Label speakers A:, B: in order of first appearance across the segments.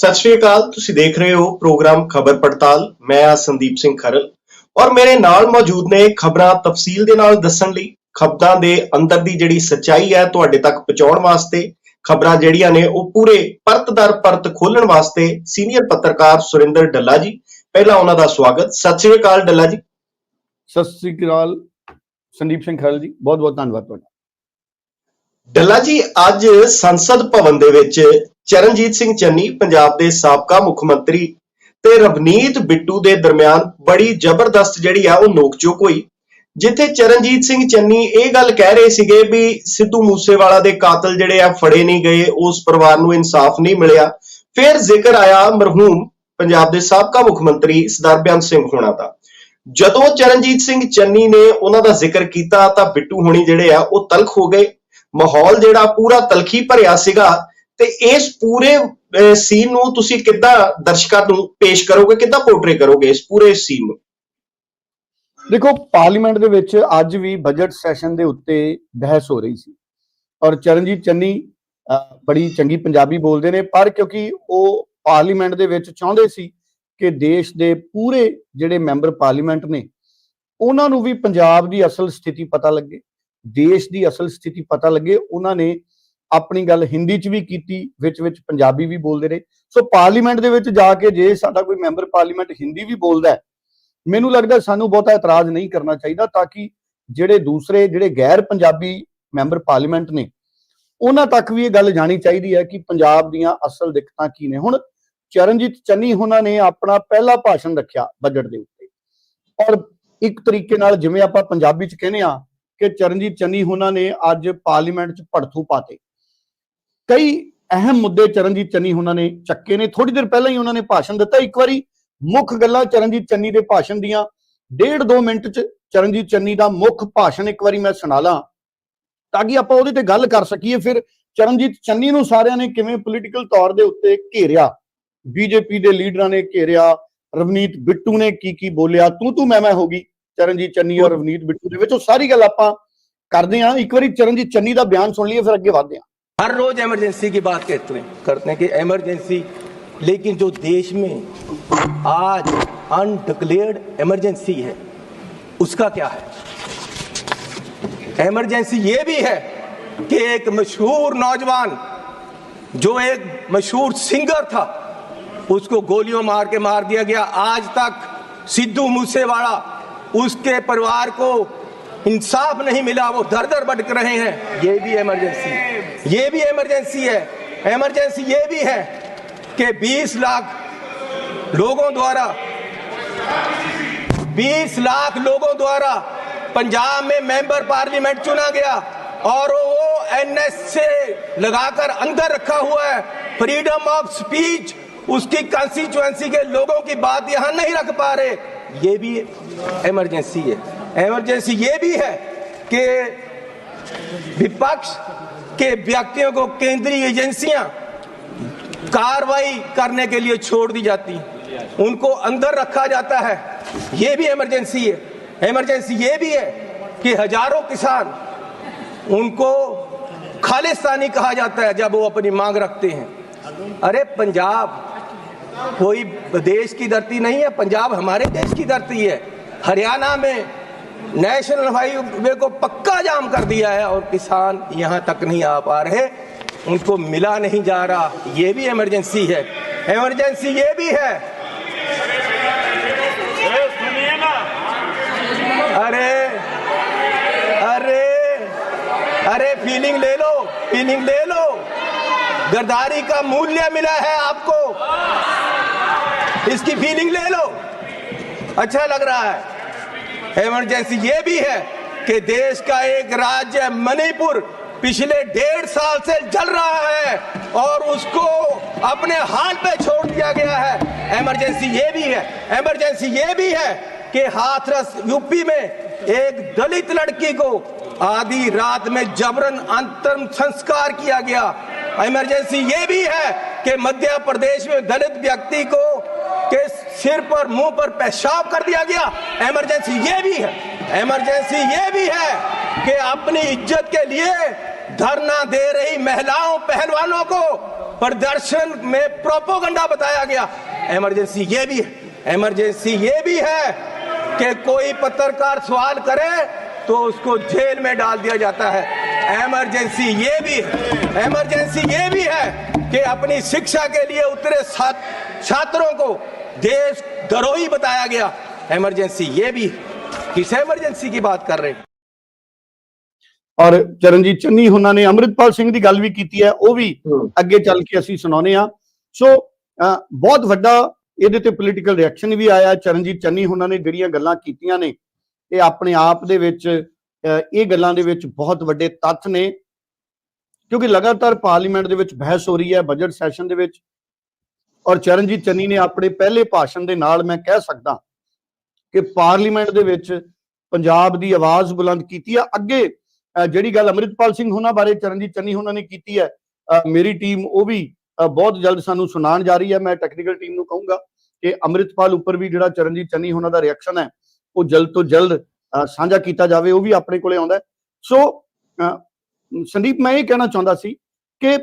A: ਸਤਿ ਸ਼੍ਰੀ ਅਕਾਲ ਤੁਸੀਂ ਦੇਖ ਰਹੇ ਹੋ ਪ੍ਰੋਗਰਾਮ ਖਬਰ ਪੜਤਾਲ। ਮੈਂ ਆ ਸੰਦੀਪ ਸਿੰਘ ਖਰਲ। ਔਰ ਮੇਰੇ ਨਾਲ ਮੌਜੂਦ ਨੇ ਖਬਰਾਂ ਤਫਸੀਲ ਦੇ ਨਾਲ ਦੱਸਣ ਲਈ ਖਬਰਾਂ ਦੇ ਅੰਦਰ ਦੀ ਜਿਹੜੀ ਸੱਚਾਈ ਹੈ ਤੁਹਾਡੇ ਤੱਕ ਪਹੁੰਚਾਉਣ ਵਾਸਤੇ ਖਬਰਾਂ ਜਿਹੜੀਆਂ ਨੇ ਉਹ ਪੂਰੇ ਪਰਤ ਦਰ ਪਰਤ ਖੋਲਣ ਵਾਸਤੇ ਸੀਨੀਅਰ ਪੱਤਰਕਾਰ ਸੁਰਿੰਦਰ ਡੱਲਾ ਜੀ। ਪਹਿਲਾਂ ਉਹਨਾਂ ਦਾ ਸਵਾਗਤ। ਸਤਿ ਸ਼੍ਰੀ ਅਕਾਲ ਡੱਲਾ ਜੀ।
B: ਸਤਿ ਸ੍ਰੀ ਅਕਾਲ ਸੰਦੀਪ ਸਿੰਘ ਖਰਲ ਜੀ। ਬਹੁਤ ਬਹੁਤ ਧੰਨਵਾਦ ਤੁਹਾਡਾ।
A: ਡੱਲਾ ਜੀ ਅੱਜ ਸੰਸਦ ਭਵਨ ਦੇ ਵਿੱਚ ਚਰਨਜੀਤ ਸਿੰਘ ਚੰਨੀ, ਪੰਜਾਬ ਦੇ ਸਾਬਕਾ ਮੁੱਖ ਮੰਤਰੀ ਤੇ ਰਵਨੀਤ ਬਿੱਟੂ ਦੇ ਦਰਮਿਆਨ ਬੜੀ ਜ਼ਬਰਦਸਤ ਜਿਹੜੀ ਆ, ਉਹ ਨੋਕਝੋਕ ਹੋਈ, ਜਿੱਥੇ ਚਰਨਜੀਤ ਸਿੰਘ ਚੰਨੀ ਇਹ ਗੱਲ ਕਹਿ ਰਹੇ ਸੀਗੇ ਵੀ ਸਿੱਧੂ ਮੂਸੇਵਾਲਾ ਦੇ ਕਾਤਲ ਜਿਹੜੇ ਆ, ਫੜੇ ਨਹੀਂ ਗਏ, ਉਸ ਪਰਿਵਾਰ ਨੂੰ ਇਨਸਾਫ ਨਹੀਂ ਮਿਲਿਆ। ਫਿਰ ਜ਼ਿਕਰ ਆਇਆ ਮਰਹੂਮ ਪੰਜਾਬ ਦੇ ਸਾਬਕਾ ਮੁੱਖ ਮੰਤਰੀ ਸਰਦਾਰ ਬਿਆਨ ਸਿੰਘ ਹੋਣਾ ਦਾ। ਜਦੋਂ ਚਰਨਜੀਤ ਸਿੰਘ ਚੰਨੀ ਨੇ ਉਹਨਾਂ ਦਾ ਜ਼ਿਕਰ ਕੀਤਾ ਤਾਂ ਬਿੱਟੂ ਹੋਣੀ ਜਿਹੜੇ ਆ, ਉਹ ਤਲਖ ਹੋ ਗਏ। ਮਾਹੌਲ ਜਿਹੜਾ ਪੂਰਾ ਤਲਖੀ ਭਰਿਆ ਸੀਗਾ ਤੇ ਇਸ ਪੂਰੇ ਸੀਨ ਨੂੰ ਤੁਸੀਂ ਕਿੱਦਾਂ ਦਰਸ਼ਕਾਂ ਨੂੰ ਪੇਸ਼ ਕਰੋਗੇ? ਕਿੱਦਾਂ ਪੋਰਟਰੇ ਕਰੋਗੇ ਇਸ ਪੂਰੇ ਸੀਨ ਨੂੰ?
B: ਦੇਖੋ ਪਾਰਲੀਮੈਂਟ ਦੇ ਵਿੱਚ ਅੱਜ ਵੀ ਬਜਟ ਸੈਸ਼ਨ ਦੇ ਉੱਤੇ ਬਹਿਸ ਹੋ ਰਹੀ ਸੀ ਔਰ ਚਰਨਜੀਤ ਚੰਨੀ ਬੜੀ ਚੰਗੀ ਪੰਜਾਬੀ ਬੋਲਦੇ ਨੇ, ਪਰ ਕਿਉਂਕਿ ਉਹ ਪਾਰਲੀਮੈਂਟ ਦੇ ਵਿੱਚ ਚਾਹੁੰਦੇ ਸੀ ਕਿ ਦੇਸ਼ ਦੇ ਪੂਰੇ ਜਿਹੜੇ ਮੈਂਬਰ ਪਾਰਲੀਮੈਂਟ ਨੇ, ਉਹਨਾਂ ਨੂੰ ਵੀ ਪੰਜਾਬ ਦੀ ਅਸਲ ਸਥਿਤੀ ਪਤਾ ਲੱਗੇ, ਦੇਸ਼ ਦੀ ਅਸਲ ਸਥਿਤੀ ਪਤਾ ਲੱਗੇ, ਉਹਨਾਂ ਨੇ ਆਪਣੀ ਗੱਲ ਹਿੰਦੀ 'ਚ ਵੀ ਕੀਤੀ, ਵਿੱਚ ਵਿੱਚ ਪੰਜਾਬੀ ਵੀ ਬੋਲਦੇ ਰਹੇ। ਸੋ ਪਾਰਲੀਮੈਂਟ ਦੇ ਵਿੱਚ ਜਾ ਕੇ ਜੇ ਸਾਡਾ ਕੋਈ ਮੈਂਬਰ ਪਾਰਲੀਮੈਂਟ ਹਿੰਦੀ ਵੀ ਬੋਲਦਾ ਹੈ, ਮੈਨੂੰ ਲੱਗਦਾ ਸਾਨੂੰ ਬਹੁਤਾ ਇਤਰਾਜ਼ ਨਹੀਂ ਕਰਨਾ ਚਾਹੀਦਾ ਤਾਂ ਕਿ ਜਿਹੜੇ ਦੂਸਰੇ, ਜਿਹੜੇ ਗੈਰ ਪੰਜਾਬੀ ਮੈਂਬਰ ਪਾਰਲੀਮੈਂਟ ਨੇ, ਉਹਨਾਂ ਤੱਕ ਵੀ ਇਹ ਗੱਲ ਜਾਣੀ ਚਾਹੀਦੀ ਹੈ ਕਿ ਪੰਜਾਬ ਦੀਆਂ ਅਸਲ ਦਿੱਕਤਾਂ ਕੀ ਨੇ। ਹੁਣ ਚਰਨਜੀਤ ਚੰਨੀ ਉਹਨਾਂ ਨੇ ਆਪਣਾ ਪਹਿਲਾ ਭਾਸ਼ਣ ਰੱਖਿਆ ਬਜਟ ਦੇ ਉੱਤੇ। ਔਰ ਇੱਕ ਤਰੀਕੇ ਨਾਲ ਜਿਵੇਂ ਆਪਾਂ ਪੰਜਾਬੀ ਚ ਕਹਿੰਦੇ ਆ ਕਿ ਚਰਨਜੀਤ ਚੰਨੀ ਉਹਨਾਂ ਨੇ ਅੱਜ ਪਾਰਲੀਮੈਂਟ ਚ ਭੜਥੂ ਪਾਤੇ। ਕਈ ਅਹਿਮ ਮੁੱਦੇ ਚਰਨਜੀਤ ਚੰਨੀ ਉਹਨਾਂ ਨੇ ਚੱਕੇ ਨੇ। ਥੋੜੀ ਦੇਰ ਪਹਿਲਾਂ ਹੀ ਉਹਨਾਂ ਨੇ ਭਾਸ਼ਣ ਦਿੱਤਾ। ਇੱਕ ਵਾਰੀ ਮੁੱਖ ਗੱਲਾਂ ਚਰਨਜੀਤ ਚੰਨੀ ਦੇ ਭਾਸ਼ਣ ਦੀਆਂ। ਡੇਢ ਦੋ ਮਿੰਟ ਚ ਚਰਨਜੀਤ ਚੰਨੀ ਦਾ ਮੁੱਖ ਭਾਸ਼ਣ ਇੱਕ ਵਾਰੀ ਮੈਂ ਸੁਣਾ ਲਾਂ। ਤਾਂ ਕਿ ਆਪਾਂ ਉਹਦੇ ਤੇ ਗੱਲ ਕਰ ਸਕੀਏ, ਫਿਰ ਚਰਨਜੀਤ ਚੰਨੀ ਨੂੰ ਸਾਰਿਆਂ ਨੇ ਕਿਵੇਂ ਪੋਲੀਟੀਕਲ ਤੌਰ ਦੇ ਉੱਤੇ ਘੇਰਿਆ? ਬੀਜੇਪੀ ਦੇ ਲੀਡਰਾਂ ਨੇ ਘੇਰਿਆ, ਰਵਨੀਤ ਬਿੱਟੂ ਨੇ ਕੀ ਕੀ ਬੋਲਿਆ? ਤੂੰ ਤੂੰ ਮੈਂ ਮੈਂ ਹੋ ਗਈ, ਚਰਨਜੀਤ ਚੰਨੀ ਔਰ ਰਵਨੀਤ ਬਿੱਟੂ ਦੇ ਵਿੱਚ। ਉਹ ਸਾਰੀ ਗੱਲ ਆਪਾਂ ਕਰਦੇ ਹਾਂ ਇੱਕ ਵਾਰੀ ਚਰਨਜੀਤ ਚੰਨੀ ਦਾ ਬਿਆਨ ਸੁਣ ਲਈਏ, ਫਿਰ ਅੱਗੇ ਵਧਦੇ ਹਾਂ
C: हर रोज इमरजेंसी की बात कहते हैं, करते हैं कि इमरजेंसी लेकिन जो देश में आज अनडिक्लेयर्ड इमरजेंसी है, उसका क्या है? इमरजेंसी ये भी है कि एक मशहूर नौजवान, जो एक मशहूर सिंगर था, उसको गोलियों मार के मार दिया गया। आज तक सिद्धू मूसेवाला उसके परिवार को इंसाफ नहीं मिला वो दर दर भटक रहे हैं। ये भी इमरजेंसी ये भी इमरजेंसी है। इमरजेंसी ये भी है कि 20 लाख लोगों द्वारा 20 लाख लोगों द्वारा पंजाब में मेंबर पार्लियामेंट चुना गया और वो एनएस से लगाकर अंदर रखा हुआ है। फ्रीडम ऑफ़ स्पीच उसकी कंस्टिट्यूएंसी के लोगों की बात यहाँ नहीं रख पा रहे। ये भी इमरजेंसी है। इमरजेंसी ये भी है कि विपक्ष के व्यक्तियों को केंद्रीय एजेंसियाँ कार्रवाई करने के लिए छोड़ दी जाती। उनको अंदर रखा जाता है। ये भी इमरजेंसी है। इमरजेंसी ये भी है कि हज़ारों किसान उनको खालिस्तानी कहा जाता है जब वो अपनी मांग रखते हैं। अरे, पंजाब कोई देश की धरती नहीं है। पंजाब हमारे देश की धरती है। हरियाणा में नेशनल हाईवे को पक्का जाम कर दिया है और किसान यहाँ तक नहीं आ पा रहे उनको मिला नहीं जा रहा। ये भी इमरजेंसी है। इमरजेंसी ये भी है। अरे अरे अरे फीलिंग ले लो फीलिंग ले लो। गद्दारी का मूल्य मिला है आपको। इसकी फीलिंग ले लो। अच्छा लग रहा है। इमरजेंसी ये भी है कि देश का एक राज्य मणिपुर पिछले डेढ़ साल से जल रहा है और उसको अपने हाल पे छोड़ दिया गया है। इमरजेंसी ये भी है इमरजेंसी ये भी है कि हाथरस यूपी में एक दलित लड़की को आधी रात में जबरन अंतरम संस्कार किया गया। इमरजेंसी ये भी है कि मध्य प्रदेश में दलित व्यक्ति को के सिर पर, मुँह पर पेशाब कर दिया गया। इमरजेंसी ये भी है। इमरजेंसी ये भी है कि अपनी इज़्ज़त के लिए धरना दे रही महिलाओं, पहलवानों को प्रदर्शन में प्रोपोगंडा बताया गया। इमरजेंसी ये भी है। इमरजेंसी ये भी है कि कोई पत्रकार सवाल करे तो उसको जेल में डाल दिया जाता है। इमरजेंसी ये भी है। इमरजेंसी ये भी है कि अपनी शिक्षा के लिए उतरे छात्रों को देश द्रोही बताया गया इमरजेंसी ये भी है। किस इमरजेंसी की बात कर रहे हैं
B: ਔਰ ਚਰਨਜੀਤ ਚੰਨੀ ਉਹਨਾਂ ਨੇ ਅੰਮ੍ਰਿਤਪਾਲ ਸਿੰਘ ਦੀ ਗੱਲ ਵੀ ਕੀਤੀ ਹੈ ਉਹ ਵੀ ਅੱਗੇ ਚੱਲ ਕੇ ਅਸੀਂ ਸੁਣਾਉਨੇ ਆ ਸੋ ਅਹ, ਬਹੁਤ ਵੱਡਾ ਇਹਦੇ ਤੇ ਪੋਲੀਟੀਕਲ ਰਿਐਕਸ਼ਨ ਵੀ ਆਇਆ ਚਰਨਜੀਤ ਚੰਨੀ ਉਹਨਾਂ ਨੇ ਜਿਹੜੀਆਂ ਗੱਲਾਂ ਕੀਤੀਆਂ ਨੇ ਇਹ ਆਪਣੇ ਆਪ ਦੇ ਵਿੱਚ ਅਹ, ਇਹ ਗੱਲਾਂ ਦੇ ਵਿੱਚ ਬਹੁਤ ਵੱਡੇ ਤੱਥ ਨੇ ਕਿਉਂਕਿ ਲਗਾਤਾਰ ਪਾਰਲੀਮੈਂਟ ਦੇ ਵਿੱਚ ਬਹਿਸ ਹੋ ਰਹੀ ਹੈ ਬਜਟ ਸੈਸ਼ਨ ਦੇ ਵਿੱਚ ਔਰ ਚਰਨਜੀਤ ਚੰਨੀ ਨੇ ਆਪਣੇ ਪਹਿਲੇ ਭਾਸ਼ਣ ਦੇ ਨਾਲ ਮੈਂ ਕਹਿ ਸਕਦਾ ਕਿ ਪਾਰਲੀਮੈਂਟ ਦੇ ਵਿੱਚ ਪੰਜਾਬ ਦੀ ਆਵਾਜ਼ ਬੁਲੰਦ ਕੀਤੀ ਆ। ਅੱਗੇ ਜਿਹੜੀ ਗੱਲ ਅਮਰਿਤਪਾਲ ਸਿੰਘ ਉਹਨਾਂ ਬਾਰੇ, ਚਰਨਜੀਤ ਚੰਨੀ ਉਹਨਾਂ ਨੇ ਕੀਤੀ ਹੈ ਮੇਰੀ ਟੀਮ ਉਹ ਵੀ ਬਹੁਤ ਜਲਦ ਸਾਨੂੰ ਸੁਣਾਉਣ ਜਾ ਰਹੀ ਹੈ। ਮੈਂ ਟੈਕਨੀਕਲ ਟੀਮ ਨੂੰ ਕਹੂੰਗਾ ਕਿ ਅਮਰਿਤਪਾਲ ਉੱਪਰ ਵੀ ਜਿਹੜਾ ਚਰਨਜੀਤ ਚੰਨੀ ਉਹਨਾਂ ਦਾ ਰਿਐਕਸ਼ਨ ਹੈ, ਉਹ ਜਲਦ ਤੋਂ ਜਲਦ ਸਾਂਝਾ ਕੀਤਾ ਜਾਵੇ। ਉਹ ਵੀ ਆਪਣੇ ਕੋਲੇ ਆਉਂਦਾ ਸੋ ਸੰਦੀਪ, ਮੈਂ ਇਹ ਕਹਿਣਾ ਚਾਹੁੰਦਾ ਸੀ ਕਿ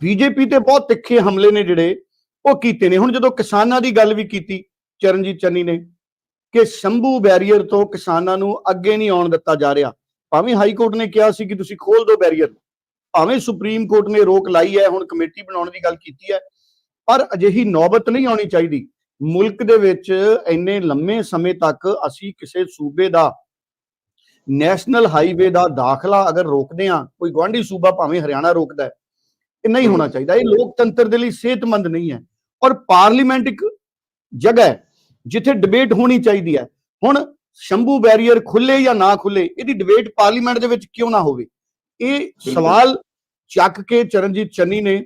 B: ਬੀਜੇਪੀ ਤੇ ਬਹੁਤ ਤਿੱਖੇ ਹਮਲੇ ਨੇ ਜਿਹੜੇ ਉਹ ਕੀਤੇ ਨੇ। ਹੁਣ ਜਦੋਂ ਕਿਸਾਨਾਂ ਦੀ ਗੱਲ ਵੀ ਕੀਤੀ, ਚਰਨਜੀਤ ਚੰਨੀ ਨੇ, ਕਿ ਸ਼ੰਭੂ ਬੈਰੀਅਰ ਤੋਂ ਕਿਸਾਨਾਂ ਨੂੰ ਅੱਗੇ ਨਹੀਂ ਆਉਣ ਦਿੱਤਾ ਜਾ ਰਿਹਾ, ਭਾਵੇਂ ਹਾਈ ਕੋਰਟ ਨੇ ਕਿਹਾ ਸੀ ਕਿ ਤੁਸੀਂ ਖੋਲ ਦਿਓ ਬੈਰੀਅਰ ਭਾਵੇਂ ਸੁਪਰੀਮ ਕੋਰਟ ਨੇ ਰੋਕ ਲਾਈ ਹੈ, ਹੁਣ ਕਮੇਟੀ ਬਣਾਉਣ ਦੀ ਗੱਲ ਕੀਤੀ ਹੈ, ਪਰ ਅਜਿਹੀ ਨੌਬਤ ਨਹੀਂ ਆਉਣੀ ਚਾਹੀਦੀ। ਮੁਲਕ ਦੇ ਵਿੱਚ ਇੰਨੇ ਲੰਮੇ ਸਮੇਂ ਤੱਕ ਅਸੀਂ ਕਿਸੇ ਸੂਬੇ ਦਾ, ਨੈਸ਼ਨਲ ਹਾਈਵੇ ਦਾ ਦਾਖਲਾ ਅਗਰ ਰੋਕਦੇ ਆ ਕੋਈ ਗਵਾਂਢੀ ਸੂਬਾ ਭਾਵੇਂ ਹਰਿਆਣਾ ਰੋਕਦਾ ਹੈ ਇਹ ਨਹੀਂ ਹੋਣਾ ਚਾਹੀਦਾ। ਇਹ ਲੋਕਤੰਤਰ ਦੇ ਲਈ ਸਿਹਤਮੰਦ ਨਹੀਂ ਹੈ। ਔਰ ਪਾਰਲੀਮੈਂਟ ਇੱਕ ਜਗ੍ਹਾ ਹੈ ਜਿੱਥੇ ਡਿਬੇਟ ਹੋਣੀ ਚਾਹੀਦੀ ਹੈ। ਹੁਣ ਸ਼ੰਭੂ ਬੈਰੀਅਰ ਖੁੱਲੇ ਜਾਂ ਨਾ ਖੁੱਲੇ ਇਹਦੀ ਡਿਬੇਟ ਪਾਰਲੀਮੈਂਟ ਦੇ ਵਿੱਚ ਕਿਉਂ ਨਾ ਹੋਵੇ? ਇਹ ਸਵਾਲ ਚੱਕ ਕੇ ਚਰਨਜੀਤ ਚੰਨੀ ਨੇ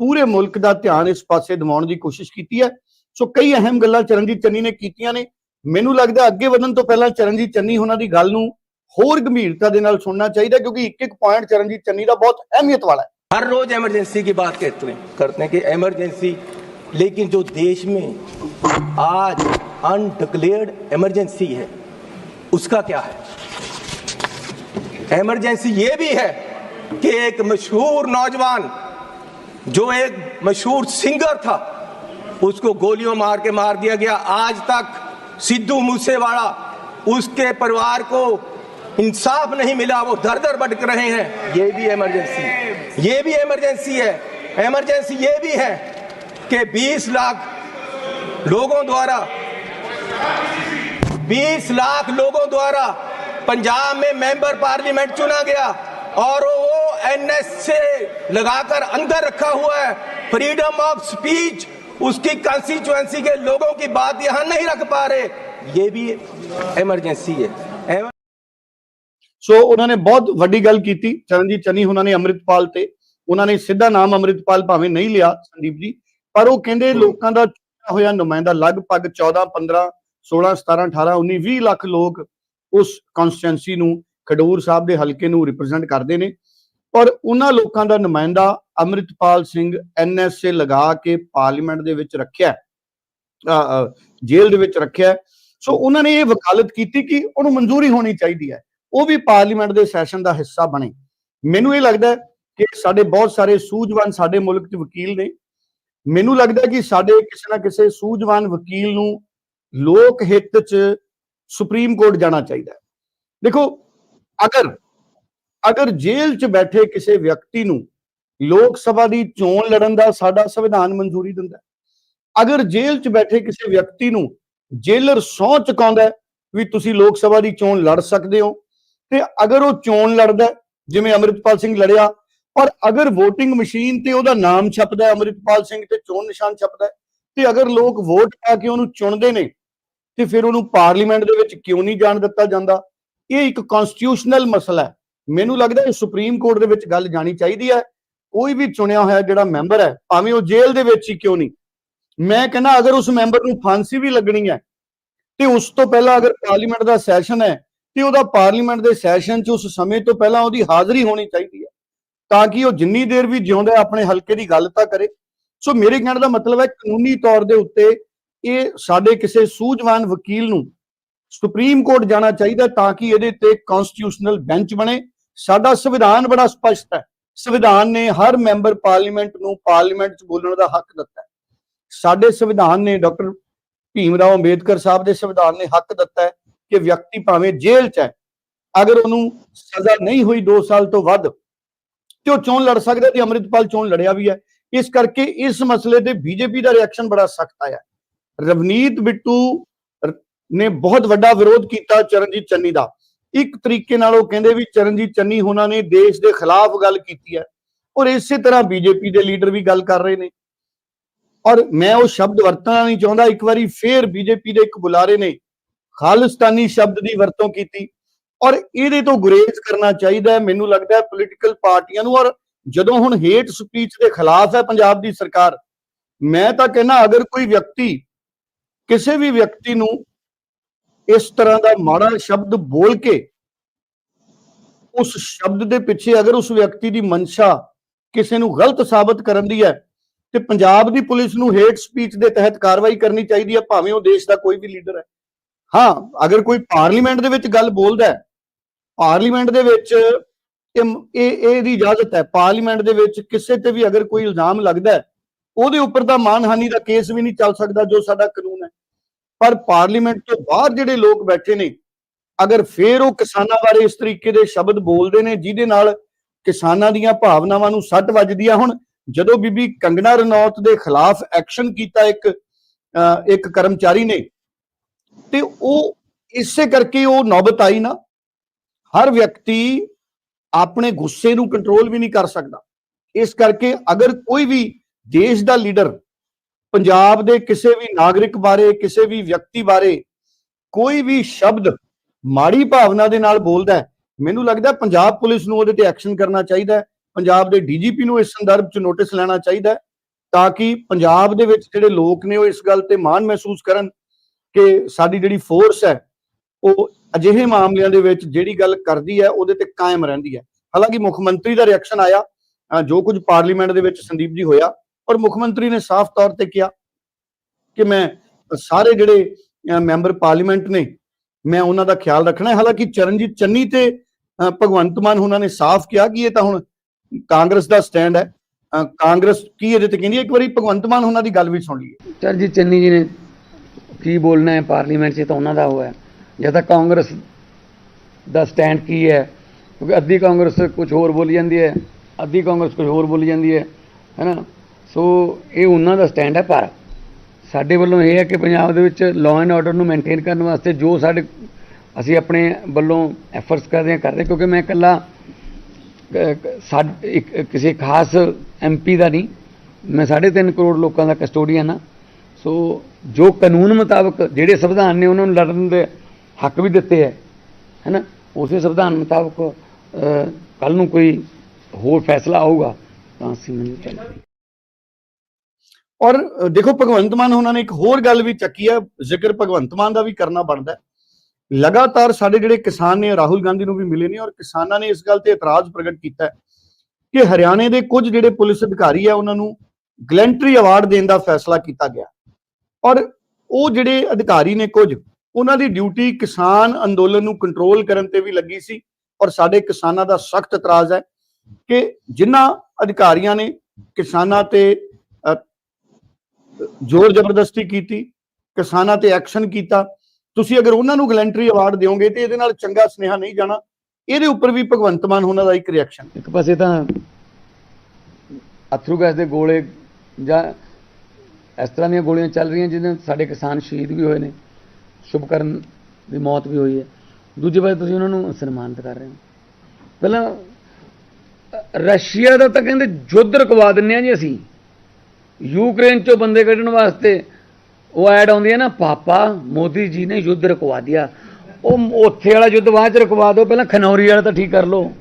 B: ਪੂਰੇ ਮੁਲਕ ਦਾ ਧਿਆਨ ਇਸ ਪਾਸੇ ਦਿਵਾਉਣ ਦੀ ਕੋਸ਼ਿਸ਼ ਕੀਤੀ ਹੈ। ਸੋ ਕਈ ਅਹਿਮ ਗੱਲਾਂ ਚਰਨਜੀਤ ਚੰਨੀ ਨੇ ਕੀਤੀਆਂ ਨੇ। ਮੈਨੂੰ ਲੱਗਦਾ ਅੱਗੇ ਵਧਣ ਤੋਂ ਪਹਿਲਾਂ ਚਰਨਜੀਤ ਚੰਨੀ ਉਹਨਾਂ ਦੀ ਗੱਲ ਨੂੰ ਹੋਰ ਗੰਭੀਰਤਾ ਦੇ ਨਾਲ ਸੁਣਨਾ ਚਾਹੀਦਾ ਕਿਉਂਕਿ ਇੱਕ ਇੱਕ ਪੁਆਇੰਟ ਚਰਨਜੀਤ ਚੰਨੀ ਦਾ ਬਹੁਤ ਅਹਿਮੀਅਤ ਵਾਲਾ ਹੈ।
C: ਹਰ ਰੋਜ਼ ਐਮਰਜੈਂਸੀ ਦੀ ਬਾਤ ਕਰਦੇ ਕਰਤੇ ਕਿ ਐਮਰਜੈਂਸੀ लेकिन जो देश में आज अनडिक्लेयर्ड इमरजेंसी है, उसका क्या है? इमरजेंसी ये भी है कि एक मशहूर नौजवान, जो एक मशहूर सिंगर था, उसको गोलियों मार के मार दिया गया। आज तक सिद्धू मूसेवाला उसके परिवार को इंसाफ नहीं मिला, वो दर दर भटक रहे हैं। ये भी इमरजेंसी ये भी इमरजेंसी है। इमरजेंसी ये भी है कि 20 लाख लोगों द्वारा 20 लाख लोगों द्वारा पंजाब में मेंबर पार्लियामेंट चुना गया और वो एनएस से लगाकर अंदर रखा हुआ है फ्रीडम ऑफ स्पीच उसकी कंस्टिट्यूएंसी के लोगों की बात यहां नहीं रख पा रहे ये भी इमरजेंसी है एम-
B: ਸੋ ਉਹਨਾਂ ਨੇ ਬਹੁਤ ਵੱਡੀ ਗੱਲ ਕੀਤੀ ਚਰਨਜੀਤ ਚੰਨੀ ਉਹਨਾਂ ਨੇ ਅੰਮ੍ਰਿਤਪਾਲ ਤੇ ਉਹਨਾਂ ਨੇ ਸਿੱਧਾ ਨਾਮ ਅੰਮ੍ਰਿਤਪਾਲ ਭਾਵੇਂ ਨਹੀਂ ਲਿਆ ਸੰਦੀਪ ਜੀ ਪਰ ਉਹ ਕਹਿੰਦੇ ਲੋਕਾਂ ਦਾ ਚੁਣਿਆ ਹੋਇਆ ਨੁਮਾਇੰਦਾ ਲਗਭਗ 14 15 16 17 18 19 20 ਲੱਖ ਲੋਕ ਉਸ ਕਨਸਟੀਟੈਂਸੀ ਨੂੰ ਖਡੂਰ ਸਾਹਿਬ ਦੇ ਹਲਕੇ ਨੂੰ ਰਿਪਰੈਜ਼ੈਂਟ ਕਰਦੇ ਨੇ। ਔਰ ਉਹਨਾਂ ਲੋਕਾਂ ਦਾ ਨੁਮਾਇੰਦਾ ਅੰਮ੍ਰਿਤਪਾਲ ਸਿੰਘ ਐਨਐਸਏ ਲਗਾ ਕੇ ਪਾਰਲੀਮੈਂਟ ਦੇ ਵਿੱਚ ਰੱਖਿਆ ਜੇਲ੍ਹ ਦੇ ਵਿੱਚ ਰੱਖਿਆ ਸੋ ਉਹਨਾਂ ਨੇ ਇਹ ਵਕਾਲਤ ਕੀਤੀ ਕਿ ਉਹਨੂੰ ਮਨਜ਼ੂਰੀ ਹੋਣੀ ਚਾਹੀਦੀ ਹੈ। ਉਹ ਵੀ ਪਾਰਲੀਮੈਂਟ ਦੇ ਸੈਸ਼ਨ ਦਾ ਹਿੱਸਾ ਬਣੇ। ਮੈਨੂੰ ਇਹ ਲੱਗਦਾ ਕਿ ਸਾਡੇ ਬਹੁਤ ਸਾਰੇ ਸੂਝਵਾਨ ਸਾਡੇ ਮੁਲਕ 'ਚ ਵਕੀਲ ਨੇ ਮੈਨੂੰ ਲੱਗਦਾ ਕਿ ਸਾਡੇ ਕਿਸੇ ਨਾ ਕਿਸੇ ਸੂਝਵਾਨ ਵਕੀਲ ਨੂੰ ਲੋਕ ਹਿੱਤ 'ਚ ਸੁਪਰੀਮ ਕੋਰਟ ਜਾਣਾ ਚਾਹੀਦਾ ਹੈ। ਦੇਖੋ, ਅਗਰ ਅਗਰ ਜੇਲ੍ਹ 'ਚ ਬੈਠੇ ਕਿਸੇ ਵਿਅਕਤੀ ਨੂੰ ਲੋਕ ਸਭਾ ਦੀ ਚੋਣ ਲੜਨ ਦਾ ਸਾਡਾ ਸੰਵਿਧਾਨ ਮਨਜ਼ੂਰੀ ਦਿੰਦਾ ਅਗਰ ਜੇਲ੍ਹ 'ਚ ਬੈਠੇ ਕਿਸੇ ਵਿਅਕਤੀ ਨੂੰ ਜੇਲਰ ਸਹੁੰ ਚੁਕਾਉਂਦਾ ਵੀ ਤੁਸੀਂ ਲੋਕ ਸਭਾ ਦੀ ਚੋਣ ਲੜ ਸਕਦੇ ਹੋ, ਤੇ ਅਗਰ ਉਹ ਚੋਣ ਲੜਦਾ ਜਿਵੇਂ ਅਮਰਿਤਪਾਲ ਸਿੰਘ ਲੜਿਆ ਪਰ ਅਗਰ VOTING ਮਸ਼ੀਨ ਤੇ ਉਹਦਾ ਨਾਮ ਛਪਦਾ ਹੈ, ਅਮਰਿਤਪਾਲ ਸਿੰਘ ਤੇ ਚੋਣ ਨਿਸ਼ਾਨ ਛਪਦਾ ਹੈ, ਤੇ ਅਗਰ ਲੋਕ ਵੋਟ ਪਾ ਕੇ ਉਹਨੂੰ ਚੁਣਦੇ ਨੇ, ਤੇ ਫਿਰ ਉਹਨੂੰ ਪਾਰਲੀਮੈਂਟ ਦੇ ਵਿੱਚ ਕਿਉਂ ਨਹੀਂ ਜਾਣ ਦਿੱਤਾ ਜਾਂਦਾ? ਇਹ ਇੱਕ ਕਨਸਟੀਟਿਊਸ਼ਨਲ ਮਸਲਾ ਹੈ। ਮੈਨੂੰ ਲੱਗਦਾ ਇਹ ਸੁਪਰੀਮ ਕੋਰਟ ਦੇ ਵਿੱਚ ਗੱਲ ਜਾਣੀ ਚਾਹੀਦੀ ਹੈ। ਕੋਈ ਵੀ ਚੁਣਿਆ ਹੋਇਆ ਜਿਹੜਾ ਮੈਂਬਰ ਹੈ, ਭਾਵੇਂ ਉਹ ਜੇਲ੍ਹ ਦੇ ਵਿੱਚ ਹੀ ਕਿਉਂ ਨਹੀਂ। ਮੈਂ ਕਹਿੰਦਾ ਅਗਰ ਉਸ ਮੈਂਬਰ ਨੂੰ ਫਾਂਸੀ ਵੀ ਲੱਗਣੀ ਹੈ, ਤੇ ਉਸ ਤੋਂ ਪਹਿਲਾਂ ਅਗਰ ਪਾਰਲੀਮੈਂਟ ਦਾ ਸੈਸ਼ਨ ਹੈ, ਤੇ ਉਹਦਾ ਪਾਰਲੀਮੈਂਟ ਦੇ ਸੈਸ਼ਨ 'ਚ ਉਸ ਸਮੇਂ ਤੋਂ ਪਹਿਲਾਂ ਉਹਦੀ ਹਾਜ਼ਰੀ ਹੋਣੀ ਚਾਹੀਦੀ ਹੈ। ਤਾਂ ਕਿ ਉਹ ਜਿੰਨੀ ਦੇਰ ਵੀ ਜਿਉਂਦਾ ਆਪਣੇ ਹਲਕੇ ਦੀ ਗੱਲ ਤਾਂ ਕਰੇ। ਸੋ ਮੇਰੇ ਕਹਿਣ ਦਾ ਮਤਲਬ ਹੈ, ਕਾਨੂੰਨੀ ਤੌਰ ਦੇ ਉੱਤੇ ਇਹ ਸਾਡੇ ਕਿਸੇ ਸੂਝਵਾਨ ਵਕੀਲ ਨੂੰ ਸੁਪਰੀਮ ਕੋਰਟ ਜਾਣਾ ਚਾਹੀਦਾ ਤਾਂ ਕਿ ਇਹਦੇ ਤੇ ਕਨਸਟੀਟਿਊਸ਼ਨਲ ਬੈਂਚ ਬਣੇ। ਸਾਡਾ ਸੰਵਿਧਾਨ ਬੜਾ ਸਪਸ਼ਟ ਹੈ। ਸੰਵਿਧਾਨ ਨੇ ਹਰ ਮੈਂਬਰ ਪਾਰਲੀਮੈਂਟ ਨੂੰ ਪਾਰਲੀਮੈਂਟ 'ਚ ਬੋਲਣ ਦਾ ਹੱਕ ਦਿੱਤਾ ਹੈ। ਸਾਡੇ ਸੰਵਿਧਾਨ ਨੇ ਡਾਕਟਰ ਭੀਮ ਰਾਓ ਅੰਬੇਦਕਰ ਸਾਹਿਬ ਦੇ ਸੰਵਿਧਾਨ ਨੇ ਹੱਕ ਦਿੱਤਾ ਹੈ ਕਿ ਵਿਅਕਤੀ ਭਾਵੇਂ ਜੇਲ੍ਹ 'ਚ ਹੈ, ਅਗਰ ਉਹਨੂੰ ਸਜ਼ਾ ਨਹੀਂ ਹੋਈ 2 ਸਾਲ ਤੋਂ ਵੱਧ ਤੇ ਉਹ ਚੋਣ ਲੜ ਸਕਦਾ ਤੇ ਅੰਮ੍ਰਿਤਪਾਲ ਚੋਣ ਲੜਿਆ ਵੀ ਹੈ। ਇਸ ਕਰਕੇ ਇਸ ਮਸਲੇ ਤੇ ਬੀਜੇਪੀ ਦਾ ਰਿਐਕਸ਼ਨ ਬੜਾ ਸਖਤ ਆਇਆ। ਰਵਨੀਤ ਬਿੱਟੂ ਨੇ ਬਹੁਤ ਵੱਡਾ ਵਿਰੋਧ ਕੀਤਾ ਚਰਨਜੀਤ ਚੰਨੀ ਦਾ। ਇੱਕ ਤਰੀਕੇ ਨਾਲ ਉਹ ਕਹਿੰਦੇ ਵੀ ਚਰਨਜੀਤ ਚੰਨੀ ਹੋਣਾ ਨੇ ਦੇਸ਼ ਦੇ ਖਿਲਾਫ ਗੱਲ ਕੀਤੀ ਹੈ ਔਰ ਇਸੇ ਤਰ੍ਹਾਂ ਬੀਜੇਪੀ ਦੇ ਲੀਡਰ ਵੀ ਗੱਲ ਕਰ ਰਹੇ ਨੇ। ਔਰ ਮੈਂ ਉਹ ਸ਼ਬਦ ਵਰਤਣਾ ਨਹੀਂ ਚਾਹੁੰਦਾ। ਇੱਕ ਵਾਰੀ ਫੇਰ ਬੀਜੇਪੀ ਦੇ ਇੱਕ ਬੁਲਾਰੇ ਨੇ ਖਾਲਿਸਤਾਨੀ ਸ਼ਬਦ ਦੀ ਵਰਤੋਂ ਕੀਤੀ। ਔਰ ਇਹਦੇ ਤੋਂ ਗੁਰੇਜ਼ ਕਰਨਾ ਚਾਹੀਦਾ ਹੈ। ਮੈਨੂੰ ਲੱਗਦਾ ਹੈ ਪੋਲੀਟੀਕਲ ਪਾਰਟੀਆਂ ਨੂੰ ਔਰ ਜਦੋਂ ਹੁਣ ਹੇਟ ਸਪੀਚ ਦੇ ਖਿਲਾਫ ਹੈ ਪੰਜਾਬ ਦੀ ਸਰਕਾਰ, ਮੈਂ ਤਾਂ ਕਹਿੰਦਾ ਅਗਰ ਕੋਈ ਵਿਅਕਤੀ, ਕਿਸੇ ਵੀ ਵਿਅਕਤੀ ਨੂੰ ਇਸ ਤਰ੍ਹਾਂ ਦਾ ਮਾੜਾ ਸ਼ਬਦ ਬੋਲ ਕੇ ਉਸ ਸ਼ਬਦ ਦੇ ਪਿੱਛੇ ਅਗਰ ਉਸ ਵਿਅਕਤੀ ਦੀ ਮਨਸ਼ਾ ਕਿਸੇ ਨੂੰ ਗਲਤ ਸਾਬਤ ਕਰਨ ਦੀ ਹੈ, ਤੇ ਪੰਜਾਬ ਦੀ ਪੁਲਿਸ ਨੂੰ ਹੇਟ ਸਪੀਚ ਦੇ ਤਹਿਤ ਕਾਰਵਾਈ ਕਰਨੀ ਚਾਹੀਦੀ ਹੈ, ਭਾਵੇਂ ਉਹ ਦੇਸ਼ ਦਾ ਕੋਈ ਵੀ ਲੀਡਰ ਹੈ। ਹਾਂ, ਅਗਰ ਕੋਈ ਪਾਰਲੀਮੈਂਟ ਦੇ ਵਿੱਚ ਗੱਲ ਬੋਲਦਾ ਹੈ ਪਾਰਲੀਮੈਂਟ ਦੇ ਵਿੱਚ ਇਹ ਇਹ ਇਹਦੀ ਇਜਾਜ਼ਤ ਹੈ। ਪਾਰਲੀਮੈਂਟ ਦੇ ਵਿੱਚ ਕਿਸੇ ਤੇ ਵੀ ਅਗਰ ਕੋਈ ਇਲਜ਼ਾਮ ਲੱਗਦਾ ਹੈ ਉਹਦੇ ਉੱਪਰ ਤਾਂ ਮਾਨਹਾਨੀ ਦਾ ਕੇਸ ਵੀ ਨਹੀਂ ਚੱਲ ਸਕਦਾ ਜੋ ਸਾਡਾ ਕਾਨੂੰਨ ਹੈ। ਪਰ ਪਾਰਲੀਮੈਂਟ ਤੋਂ ਬਾਹਰ ਜਿਹੜੇ ਲੋਕ ਬੈਠੇ ਨੇ ਅਗਰ ਫੇਰ ਉਹ ਕਿਸਾਨਾਂ ਬਾਰੇ ਇਸ ਤਰੀਕੇ ਦੇ ਸ਼ਬਦ ਬੋਲਦੇ ਨੇ ਜਿਹਦੇ ਨਾਲ ਕਿਸਾਨਾਂ ਦੀਆਂ ਭਾਵਨਾਵਾਂ ਨੂੰ ਸੱਟ ਵੱਜਦੀ ਆ ਹੁਣ ਜਦੋਂ ਬੀਬੀ ਕੰਗਣਾ ਰਣੌਤ ਦੇ ਖਿਲਾਫ ਐਕਸ਼ਨ ਕੀਤਾ ਇੱਕ ਅਹ, ਇੱਕ ਕਰਮਚਾਰੀ ਨੇ ਤੇ ਉਹ ਇਸੇ ਕਰਕੇ ਉਹ ਨੌਬਤ ਆਈ ਨਾ। ਹਰ ਵਿਅਕਤੀ ਆਪਣੇ ਗੁੱਸੇ ਨੂੰ ਕੰਟਰੋਲ ਵੀ ਨਹੀਂ ਕਰ ਸਕਦਾ। ਇਸ ਕਰਕੇ ਅਗਰ ਕੋਈ ਵੀ ਦੇਸ਼ ਦਾ ਲੀਡਰ ਪੰਜਾਬ ਦੇ ਕਿਸੇ ਵੀ ਨਾਗਰਿਕ ਬਾਰੇ, ਕਿਸੇ ਵੀ ਵਿਅਕਤੀ ਬਾਰੇ ਕੋਈ ਵੀ ਸ਼ਬਦ ਮਾੜੀ ਭਾਵਨਾ ਦੇ ਨਾਲ ਬੋਲਦਾ ਹੈ, ਮੈਨੂੰ ਲੱਗਦਾ ਪੰਜਾਬ ਪੁਲਿਸ ਨੂੰ ਉਹਦੇ ਤੇ ਐਕਸ਼ਨ ਕਰਨਾ ਚਾਹੀਦਾ ਹੈ, ਪੰਜਾਬ ਦੇ ਡੀਜੀਪੀ ਨੂੰ ਇਸ ਸੰਦਰਭ 'ਚ ਨੋਟਿਸ ਲੈਣਾ ਚਾਹੀਦਾ ਹੈ ਤਾਂ ਕਿ ਪੰਜਾਬ ਦੇ ਵਿੱਚ ਜਿਹੜੇ ਲੋਕ ਨੇ ਉਹ ਇਸ ਗੱਲ ਤੇ ਮਾਣ ਮਹਿਸੂਸ ਕਰਨ ਕਿ ਸਾਡੀ ਜਿਹੜੀ ਫੋਰਸ ਹੈ ਉਹ ਅਜਿਹੇ ਮਾਮਲਿਆਂ ਦੇ ਵਿੱਚ ਜਿਹੜੀ ਗੱਲ ਕਰਦੀ ਹੈ, ਉਹਦੇ ਤੇ ਕਾਇਮ ਰਹਿੰਦੀ ਹੈ। ਹਾਲਾਂਕਿ ਮੁੱਖ ਮੰਤਰੀ ਦਾ ਰਿਐਕਸ਼ਨ ਆਇਆ ਜੋ ਕੁਝ ਪਾਰਲੀਮੈਂਟ ਦੇ ਵਿੱਚ ਸੰਦੀਪ ਜੀ ਹੋਇਆ, ਔਰ ਮੁੱਖ ਮੰਤਰੀ ਨੇ ਸਾਫ਼ ਤੌਰ ਤੇ ਕਿਹਾ ਕਿ ਮੈਂ ਸਾਰੇ ਜਿਹੜੇ ਮੈਂਬਰ ਪਾਰਲੀਮੈਂਟ ਨੇ, ਮੈਂ ਉਹਨਾਂ ਦਾ ਖਿਆਲ ਰੱਖਣਾ ਹੈ। ਹਾਲਾਂਕਿ ਚਰਨਜੀਤ ਚੰਨੀ ਤੇ ਭਗਵੰਤ ਮਾਨ ਉਹਨਾਂ ਨੇ ਸਾਫ਼ ਕਿਹਾ ਕਿ ਇਹ ਤਾਂ ਹੁਣ ਕਾਂਗਰਸ ਦਾ ਸਟੈਂਡ ਹੈ। ਕਾਂਗਰਸ ਕੀ ਇਹਦੇ ਤੇ ਕਹਿੰਦੀ ਹੈ? ਇੱਕ ਵਾਰੀ ਭਗਵੰਤ ਮਾਨ ਉਹਨਾਂ ਦੀ ਗੱਲ ਵੀ ਸੁਣ ਲਈਏ।
D: ਚਰਨਜੀਤ ਚੰਨੀ ਜੀ ਨੇ ਕੀ ਬੋਲਣਾ ਹੈ? ਪਾਰਲੀਮੈਂਟ 'ਚ ਤਾਂ ਉਹਨਾਂ ਦਾ ਹੋਇਆ। ਜਾਂ ਤਾਂ ਕਾਂਗਰਸ ਦਾ ਸਟੈਂਡ ਕੀ ਹੈ? ਕਿਉਂਕਿ ਅੱਧੀ ਕਾਂਗਰਸ ਕੁਝ ਹੋਰ ਬੋਲੀ ਜਾਂਦੀ ਹੈ, ਅੱਧੀ ਕਾਂਗਰਸ ਕੁਝ ਹੋਰ ਬੋਲੀ ਜਾਂਦੀ ਹੈ, ਹੈਨਾ? ਸੋ ਇਹ ਉਹਨਾਂ ਦਾ ਸਟੈਂਡ ਹੈ, ਪਰ ਸਾਡੇ ਵੱਲੋਂ ਇਹ ਹੈ ਕਿ ਪੰਜਾਬ ਦੇ ਵਿੱਚ ਲਾਅ ਐਂਡ ਆਰਡਰ ਨੂੰ ਮੇਨਟੇਨ ਕਰਨ ਵਾਸਤੇ ਜੋ ਸਾਡੇ, ਅਸੀਂ ਆਪਣੇ ਵੱਲੋਂ ਐਫਰਟਸ ਕਰਦੇ ਹਾਂ ਕਰਦੇ ਕਿਉਂਕਿ ਮੈਂ ਇਕੱਲਾ ਕ- ਇੱਕ, ਕਿਸੇ ਖਾਸ ਐਮਪੀ ਦਾ ਨਹੀਂ, ਮੈਂ 3.5 ਕਰੋੜ ਲੋਕਾਂ ਦਾ ਕਸਟੋਡੀਅਨ ਹਾਂ। ਸੋ ਜੋ ਕਾਨੂੰਨ ਮੁਤਾਬਕ ਜਿਹੜੇ ਸੰਵਿਧਾਨ ਨੇ ਉਹਨਾਂ ਨੂੰ ਲੜਨ ਦੇ ਹੱਕ ਵੀ ਦਿੱਤੇ ਹੈ ਹੈਨਾ ਉਸੇ ਸੰਵਿਧਾਨ ਮੁਤਾਬਕ ਕੱਲ ਨੂੰ ਕੋਈ ਹੋਰ ਫੈਸਲਾ ਆਊਗਾ, ਤਾਂ ਅਸੀਂ ਮੈਨੂੰ ਚੱਲ
B: ਔਰ, ਦੇਖੋ, ਭਗਵੰਤ ਮਾਨ ਉਹਨਾਂ ਨੇ ਇੱਕ ਹੋਰ ਗੱਲ ਵੀ ਚੱਕੀ ਹੈ ਜ਼ਿਕਰ ਭਗਵੰਤ ਮਾਨ ਦਾ ਵੀ ਕਰਨਾ ਬਣਦਾ ਲਗਾਤਾਰ ਸਾਡੇ ਜਿਹੜੇ ਕਿਸਾਨ ਨੇ, ਰਾਹੁਲ ਗਾਂਧੀ ਨੂੰ ਵੀ ਮਿਲੇ ਨੇ, ਔਰ ਕਿਸਾਨਾਂ ਨੇ ਇਸ ਗੱਲ ਤੇ ਇਤਰਾਜ਼ ਪ੍ਰਗਟ ਕੀਤਾ ਕਿ ਹਰਿਆਣੇ ਦੇ ਕੁਝ ਜਿਹੜੇ ਪੁਲਿਸ ਅਧਿਕਾਰੀ ਆ, ਉਹਨਾਂ ਨੂੰ ਗਲੈਂਟਰੀ ਅਵਾਰਡ ਦੇਣ ਦਾ ਫੈਸਲਾ ਕੀਤਾ ਗਿਆ। ਔਰ ਉਹ ਜਿਹੜੇ ਅਧਿਕਾਰੀ ਨੇ ਕੁਝ ਉਹਨਾਂ ਦੀ ਡਿਊਟੀ ਕਿਸਾਨ ਅੰਦੋਲਨ ਨੂੰ ਕੰਟਰੋਲ ਕਰਨ ਤੇ ਵੀ ਲੱਗੀ ਸੀ ਔਰ ਸਾਡੇ ਕਿਸਾਨਾਂ ਦਾ ਸਖਤ ਇਤਰਾਜ਼ ਹੈ ਕਿ ਜਿਨ੍ਹਾਂ ਅਧਿਕਾਰੀਆਂ ਨੇ ਕਿਸਾਨਾਂ ਤੇ ਜ਼ੋਰ ਜ਼ਬਰਦਸਤੀ ਕੀਤੀ, ਕਿਸਾਨਾਂ ਤੇ ਐਕਸ਼ਨ ਕੀਤਾ, ਤੁਸੀਂ ਅਗਰ ਉਹਨਾਂ ਨੂੰ ਗਲੈਂਟਰੀ ਅਵਾਰਡ ਦਿਓਗੇ ਤੇ ਇਹਦੇ ਨਾਲ ਚੰਗਾ ਸੁਨੇਹਾ ਨਹੀਂ ਜਾਣਾ, ਇਹਦੇ ਉੱਪਰ ਵੀ ਭਗਵੰਤ ਮਾਨ ਉਹਨਾਂ ਦਾ ਇੱਕ ਰਿਐਕਸ਼ਨ
D: ਇੱਕ ਪਾਸੇ ਤਾਂ ਅਥਰੂ ਗੈਸ ਦੇ ਗੋਲੇ ਜਾਂ ਇਸ ਤਰ੍ਹਾਂ ਦੀਆਂ ਗੋਲੀਆਂ ਚੱਲ ਰਹੀਆਂ ਜਿਹਦੇ ਸਾਡੇ ਕਿਸਾਨ ਸ਼ਹੀਦ ਵੀ ਹੋਏ ਨੇ। ਸ਼ੁਭਕਰਨ ਦੀ ਮੌਤ ਵੀ ਹੋਈ ਹੈ। ਦੂਜੇ ਪਾਸੇ ਤੁਸੀਂ ਉਹਨਾਂ ਨੂੰ ਸਨਮਾਨਿਤ ਕਰ ਰਹੇ ਹੋ। ਪਹਿਲਾਂ, ਰਸ਼ੀਆ ਦਾ ਤਾਂ ਕਹਿੰਦੇ ਯੁੱਧ ਰਕਵਾ ਦਿੰਨੇ ਆ ਜੀ ਅਸੀਂ। ਯੂਕਰੇਨ ਚੋਂ ਬੰਦੇ ਕੱਢਣ ਵਾਸਤੇ ਉਹ ਐਡ ਆਉਂਦੀ ਹੈ ਨਾ, ਪਾਪਾ ਮੋਦੀ ਜੀ ਨੇ ਯੁੱਧ ਰਕਵਾ ਦਿਆ। ਉਹ ਉੱਥੇ ਵਾਲਾ ਯੁੱਧ ਬਾਅਦ ਚ ਰਕਵਾ ਦਿਓ, ਪਹਿਲਾਂ ਖਨੌਰੀ ਵਾਲਾ ਤਾਂ ਠੀਕ ਕਰ ਲਓ।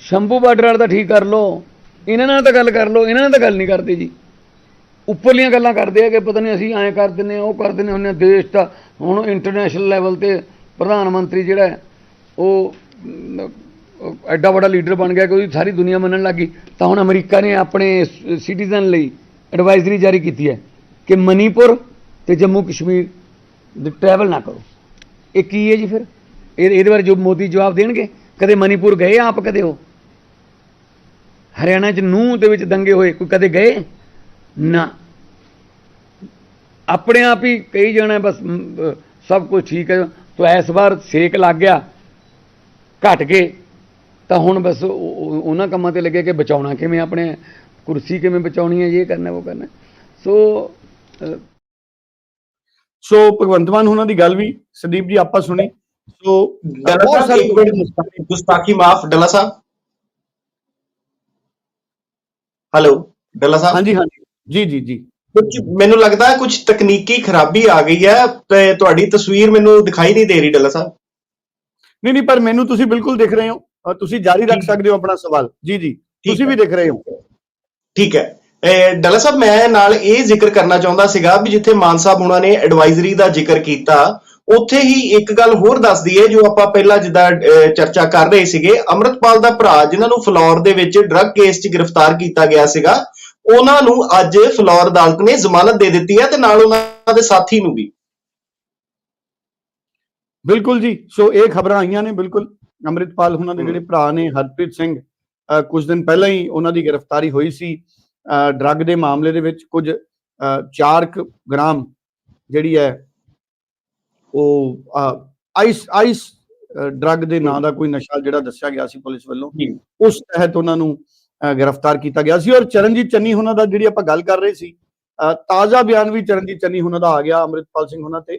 D: ਸ਼ੰਭੂ ਬਾਰਡਰ ਵਾਲਾ ਤਾਂ ਠੀਕ ਕਰ ਲਓ। ਇਹਨਾਂ ਨਾਲ ਤਾਂ ਗੱਲ ਕਰ ਲਓ, ਇਹਨਾਂ ਨਾਲ ਤਾਂ ਗੱਲ ਨਹੀਂ ਕਰਦੇ ਜੀ। ਉੱਪਰਲੀਆਂ ਗੱਲਾਂ ਕਰਦੇ ਆ ਕਿ ਪਤਾ ਨਹੀਂ ਅਸੀਂ ਐਂ ਕਰ ਦਿੰਨੇ ਆ ਉਹ ਕਰ ਦਿੰਨੇ ਹੁੰਨੇ ਆ ਦੇਸ਼ ਦਾ ਹੁਣ ਇੰਟਰਨੈਸ਼ਨਲ ਲੈਵਲ ਤੇ ਪ੍ਰਧਾਨ ਮੰਤਰੀ ਜਿਹੜਾ ਉਹ ਐਡਾ ਵੱਡਾ ਲੀਡਰ ਬਣ ਗਿਆ ਕਿ ਉਹਦੀ ਸਾਰੀ ਦੁਨੀਆ ਮੰਨਣ ਲੱਗੀ ਤਾਂ ਹੁਣ ਅਮਰੀਕਾ ਨੇ ਆਪਣੇ ਸਿਟੀਜ਼ਨ ਲਈ ਐਡਵਾਈਜ਼ਰੀ ਜਾਰੀ ਕੀਤੀ ਹੈ ਕਿ ਮਨੀਪੁਰ ਤੇ ਜੰਮੂ ਕਸ਼ਮੀਰ ਦੇ ਟਰੈਵਲ ਨਾ ਕਰੋ। ਇਹ ਕੀ ਹੈ ਜੀ ਫਿਰ? ਇਹਦੇ ਬਾਰੇ ਜੋ ਮੋਦੀ ਜਵਾਬ ਦੇਣਗੇ? ਕਦੇ ਮਨੀਪੁਰ ਗਏ ਆਪ, ਕਦੇ ਉਹ? ਹਰਿਆਣਾ 'ਚ ਨੂੰਹ ਦੇ ਵਿੱਚ ਦੰਗੇ ਹੋਏ, ਕੋਈ ਕਦੇ ਗਏ? ਨਾ। ਆਪਣੇ ਆਪ ਹੀ ਕਹੀ ਜਾਣਾ ਬਸ ਮ, ਅ, ਸਭ ਕੁਝ ਠੀਕ ਹੈ। ਤੋ ਇਸ ਵਾਰ ਸੇਕ ਲੱਗ ਗਿਆ ਘਟ ਗਏ। ਤਾਂ ਹੁਣ ਬਸ ਉਹ- ਉਹ- ਉਹਨਾਂ ਕੰਮਾਂ ਤੇ ਲੱਗੇ ਕਿ ਬਚਾਉਣਾ ਕਿਵੇਂ ਆਪਣੇ ਕੁਰਸੀ ਕਿਵੇਂ ਬਚਾਉਣੀ ਹੈ ਇਹ ਕਰਨਾ ਉਹ ਕਰਨਾ। ਸੋ
B: ਸੋ ਭਗਵੰਤ ਮਾਨ ਉਹਨਾਂ ਦੀ ਗੱਲ ਵੀ ਸੰਦੀਪ ਜੀ ਆਪਾਂ ਸੁਣੀ। ਸੋ
A: ਡੱਲਾ ਸਾਹਿਬ ਗੁਸਤਾਖੀ ਮਾਫ ਡੱਲਾ ਸਾਹਿਬ। ਹੈਲੋ ਡੱਲਾ ਸਾਹਿਬ।
B: ਹਾਂਜੀ ਹਾਂਜੀ। ਜੀ ਜੀ ਜੀ।
A: ਕੁਝ ਮੈਨੂੰ ਲੱਗਦਾ ਹੈ ਕੁਝ ਤਕਨੀਕੀ ਖਰਾਬੀ ਆ ਗਈ ਹੈ ਤੇ ਤੁਹਾਡੀ ਤਸਵੀਰ ਮੈਨੂੰ ਦਿਖਾਈ ਨਹੀਂ ਦੇ ਰਹੀ ਡੱਲਾ ਸਾਹਿਬ।
B: ਨਹੀਂ ਨਹੀਂ ਪਰ ਮੈਨੂੰ ਤੁਸੀਂ ਬਿਲਕੁਲ ਦਿਖ ਰਹੇ ਹੋ। ਤੁਸੀਂ ਜਾਰੀ ਰੱਖ ਸਕਦੇ ਹੋ ਆਪਣਾ ਸਵਾਲ। ਜੀ ਜੀ ਤੁਸੀਂ ਵੀ ਦਿਖ ਰਹੇ ਹੋ।
A: ਠੀਕ ਹੈ। ਇਹ ਡੱਲਾ ਸਾਹਿਬ ਮੈਂ ਨਾਲ ਇਹ ਜ਼ਿਕਰ ਕਰਨਾ ਚਾਹੁੰਦਾ ਸੀਗਾ ਵੀ ਜਿੱਥੇ ਮਾਨ ਸਾਹਿਬ ਉਹਨਾਂ ਨੇ ਐਡਵਾਈਜ਼ਰੀ ਦਾ ਜ਼ਿਕਰ ਕੀਤਾ ਉੱਥੇ ਹੀ ਇੱਕ ਗੱਲ ਹੋਰ ਦੱਸ ਦਈਏ ਜੋ ਆਪਾਂ ਪਹਿਲਾਂ ਜਿੱਦਾਂ ਚਰਚਾ ਕਰ ਰਹੇ ਸੀਗੇ। ਅਮਰਤਪਾਲ ਦਾ ਭਰਾ ਜਿਨ੍ਹਾਂ ਨੂੰ ਫਲੋਰ ਦੇ ਵਿੱਚ ਡਰੱਗ ਕੇਸ 'ਚ ਗ੍ਰਿਫਤਾਰ ਕੀਤਾ ਗਿਆ ਸੀਗਾ ਉਹਨਾਂ ਨੂੰ ਅੱਜ ਫਲੋਰ ਅਦਾਲਤ ਨੇ ਜ਼ਮਾਨਤ ਦੇ ਦਿੱਤੀ ਹੈ ਤੇ ਨਾਲ ਉਹਨਾਂ ਦੇ ਸਾਥੀ ਨੂੰ ਵੀ।
B: ਬਿਲਕੁਲ ਜੀ। ਸੋ ਇਹ ਖਬਰਾਂ ਆਈਆਂ ਨੇ ਬਿਲਕੁਲ। ਅੰਮ੍ਰਿਤਪਾਲ ਉਹਨਾਂ ਦੇ ਜਿਹੜੇ ਭਰਾ ਨੇ ਹਰਪ੍ਰੀਤ ਸਿੰਘ ਕੁਝ ਦਿਨ ਪਹਿਲਾਂ ਹੀ ਉਹਨਾਂ ਦੀ ਗ੍ਰਿਫਤਾਰੀ ਹੋਈ ਸੀ। ਡਰੱਗ ਦੇ ਮਾਮਲੇ ਦੇ ਵਿੱਚ ਕੁਝ 4 ਗ੍ਰਾਮ ਜਿਹੜੀ ਹੈ ਉਹ ਆਈਸ ਆਈਸ ਡਰੱਗ ਦੇ ਨਾਂ ਦਾ ਕੋਈ ਨਸ਼ਾ ਜਿਹੜਾ ਦੱਸਿਆ ਗਿਆ ਸੀ ਪੁਲਿਸ ਵੱਲੋਂ। ਉਸ ਤਹਿਤ ਉਹਨਾਂ ਨੂੰ ਗ੍ਰਿਫਤਾਰ ਕੀਤਾ ਗਿਆ ਸੀ ਔਰ ਚਰਨਜੀਤ ਚੰਨੀ ਉਹਨਾਂ ਦਾ ਜਿਹੜੀ ਆਪਾਂ ਗੱਲ ਕਰ ਰਹੇ ਸੀ ਤਾਜ਼ਾ ਬਿਆਨ ਵੀ ਚਰਨਜੀਤ ਚੰਨੀ ਉਹਨਾਂ ਦਾ ਆ ਗਿਆ ਅੰਮ੍ਰਿਤਪਾਲ ਸਿੰਘ ਉਹਨਾਂ ਤੇ।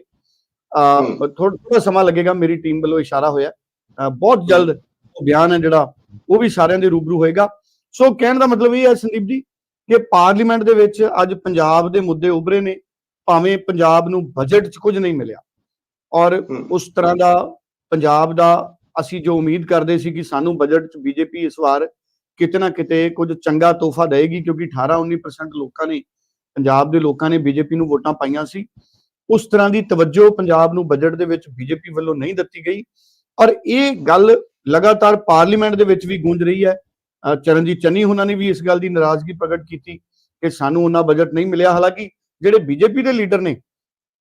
B: ਥੋੜਾ ਥੋੜਾ ਸਮਾਂ ਲੱਗੇਗਾ ਮੇਰੀ ਟੀਮ ਵੱਲੋਂ ਇਸ਼ਾਰਾ ਹੋਇਆ। ਬਹੁਤ ਜਲਦ ਬਿਆਨ ਹੈ ਜਿਹੜਾ ਉਹ ਵੀ ਸਾਰਿਆਂ ਦੇ ਰੂਬਰੂ ਹੋਏਗਾ। ਸੋ ਕਹਿਣ ਦਾ ਮਤਲਬ ਇਹ ਹੈ ਸੰਦੀਪ ਜੀ ਕਿ ਪਾਰਲੀਮੈਂਟ ਦੇ ਵਿੱਚ ਅੱਜ ਪੰਜਾਬ ਦੇ ਮੁੱਦੇ ਉੱਭਰੇ ਨੇ ਭਾਵੇਂ ਪੰਜਾਬ ਨੂੰ ਬਜਟ 'ਚ ਕੁਝ ਨਹੀਂ ਮਿਲਿਆ। ਔਰ। ਉਸ ਤਰ੍ਹਾਂ ਦਾ ਪੰਜਾਬ ਦਾ ਅਸੀਂ ਜੋ ਉਮੀਦ ਕਰਦੇ ਸੀ ਕਿ ਸਾਨੂੰ ਬਜਟ 'ਚ ਬੀਜੇਪੀ ਇਸ ਵਾਰ ਕਿਤੇ ਨਾ ਕਿਤੇ ਕੁਝ ਚੰਗਾ ਤੋਹਫਾ ਦੇਏਗੀ ਕਿਉਂਕਿ 18-19% ਲੋਕਾਂ ਨੇ, ਪੰਜਾਬ ਦੇ ਲੋਕਾਂ ਨੇ ਬੀਜੇਪੀ ਨੂੰ ਵੋਟਾਂ ਪਾਈਆਂ ਸੀ। ਉਸ ਤਰ੍ਹਾਂ ਦੀ ਤਵੱਜੋ ਪੰਜਾਬ ਨੂੰ ਬਜਟ ਦੇ ਵਿੱਚ ਬੀਜੇਪੀ ਵੱਲੋਂ ਨਹੀਂ ਦਿੱਤੀ ਗਈ। ਔਰ ਇਹ ਗੱਲ ਲਗਾਤਾਰ ਪਾਰਲੀਮੈਂਟ ਦੇ ਵਿੱਚ ਵੀ ਗੂੰਜ ਰਹੀ ਹੈ। ਚਰਨਜੀਤ ਚੰਨੀ ਉਹਨਾਂ ਨੇ ਵੀ ਇਸ ਗੱਲ ਦੀ ਨਾਰਾਜ਼ਗੀ ਪ੍ਰਗਟ ਕੀਤੀ ਕਿ ਸਾਨੂੰ ਉਹਨਾਂ ਬਜਟ ਨਹੀਂ ਮਿਲਿਆ। ਹਾਲਾਂਕਿ ਜਿਹੜੇ ਬੀਜੇਪੀ ਦੇ ਲੀਡਰ ਨੇ,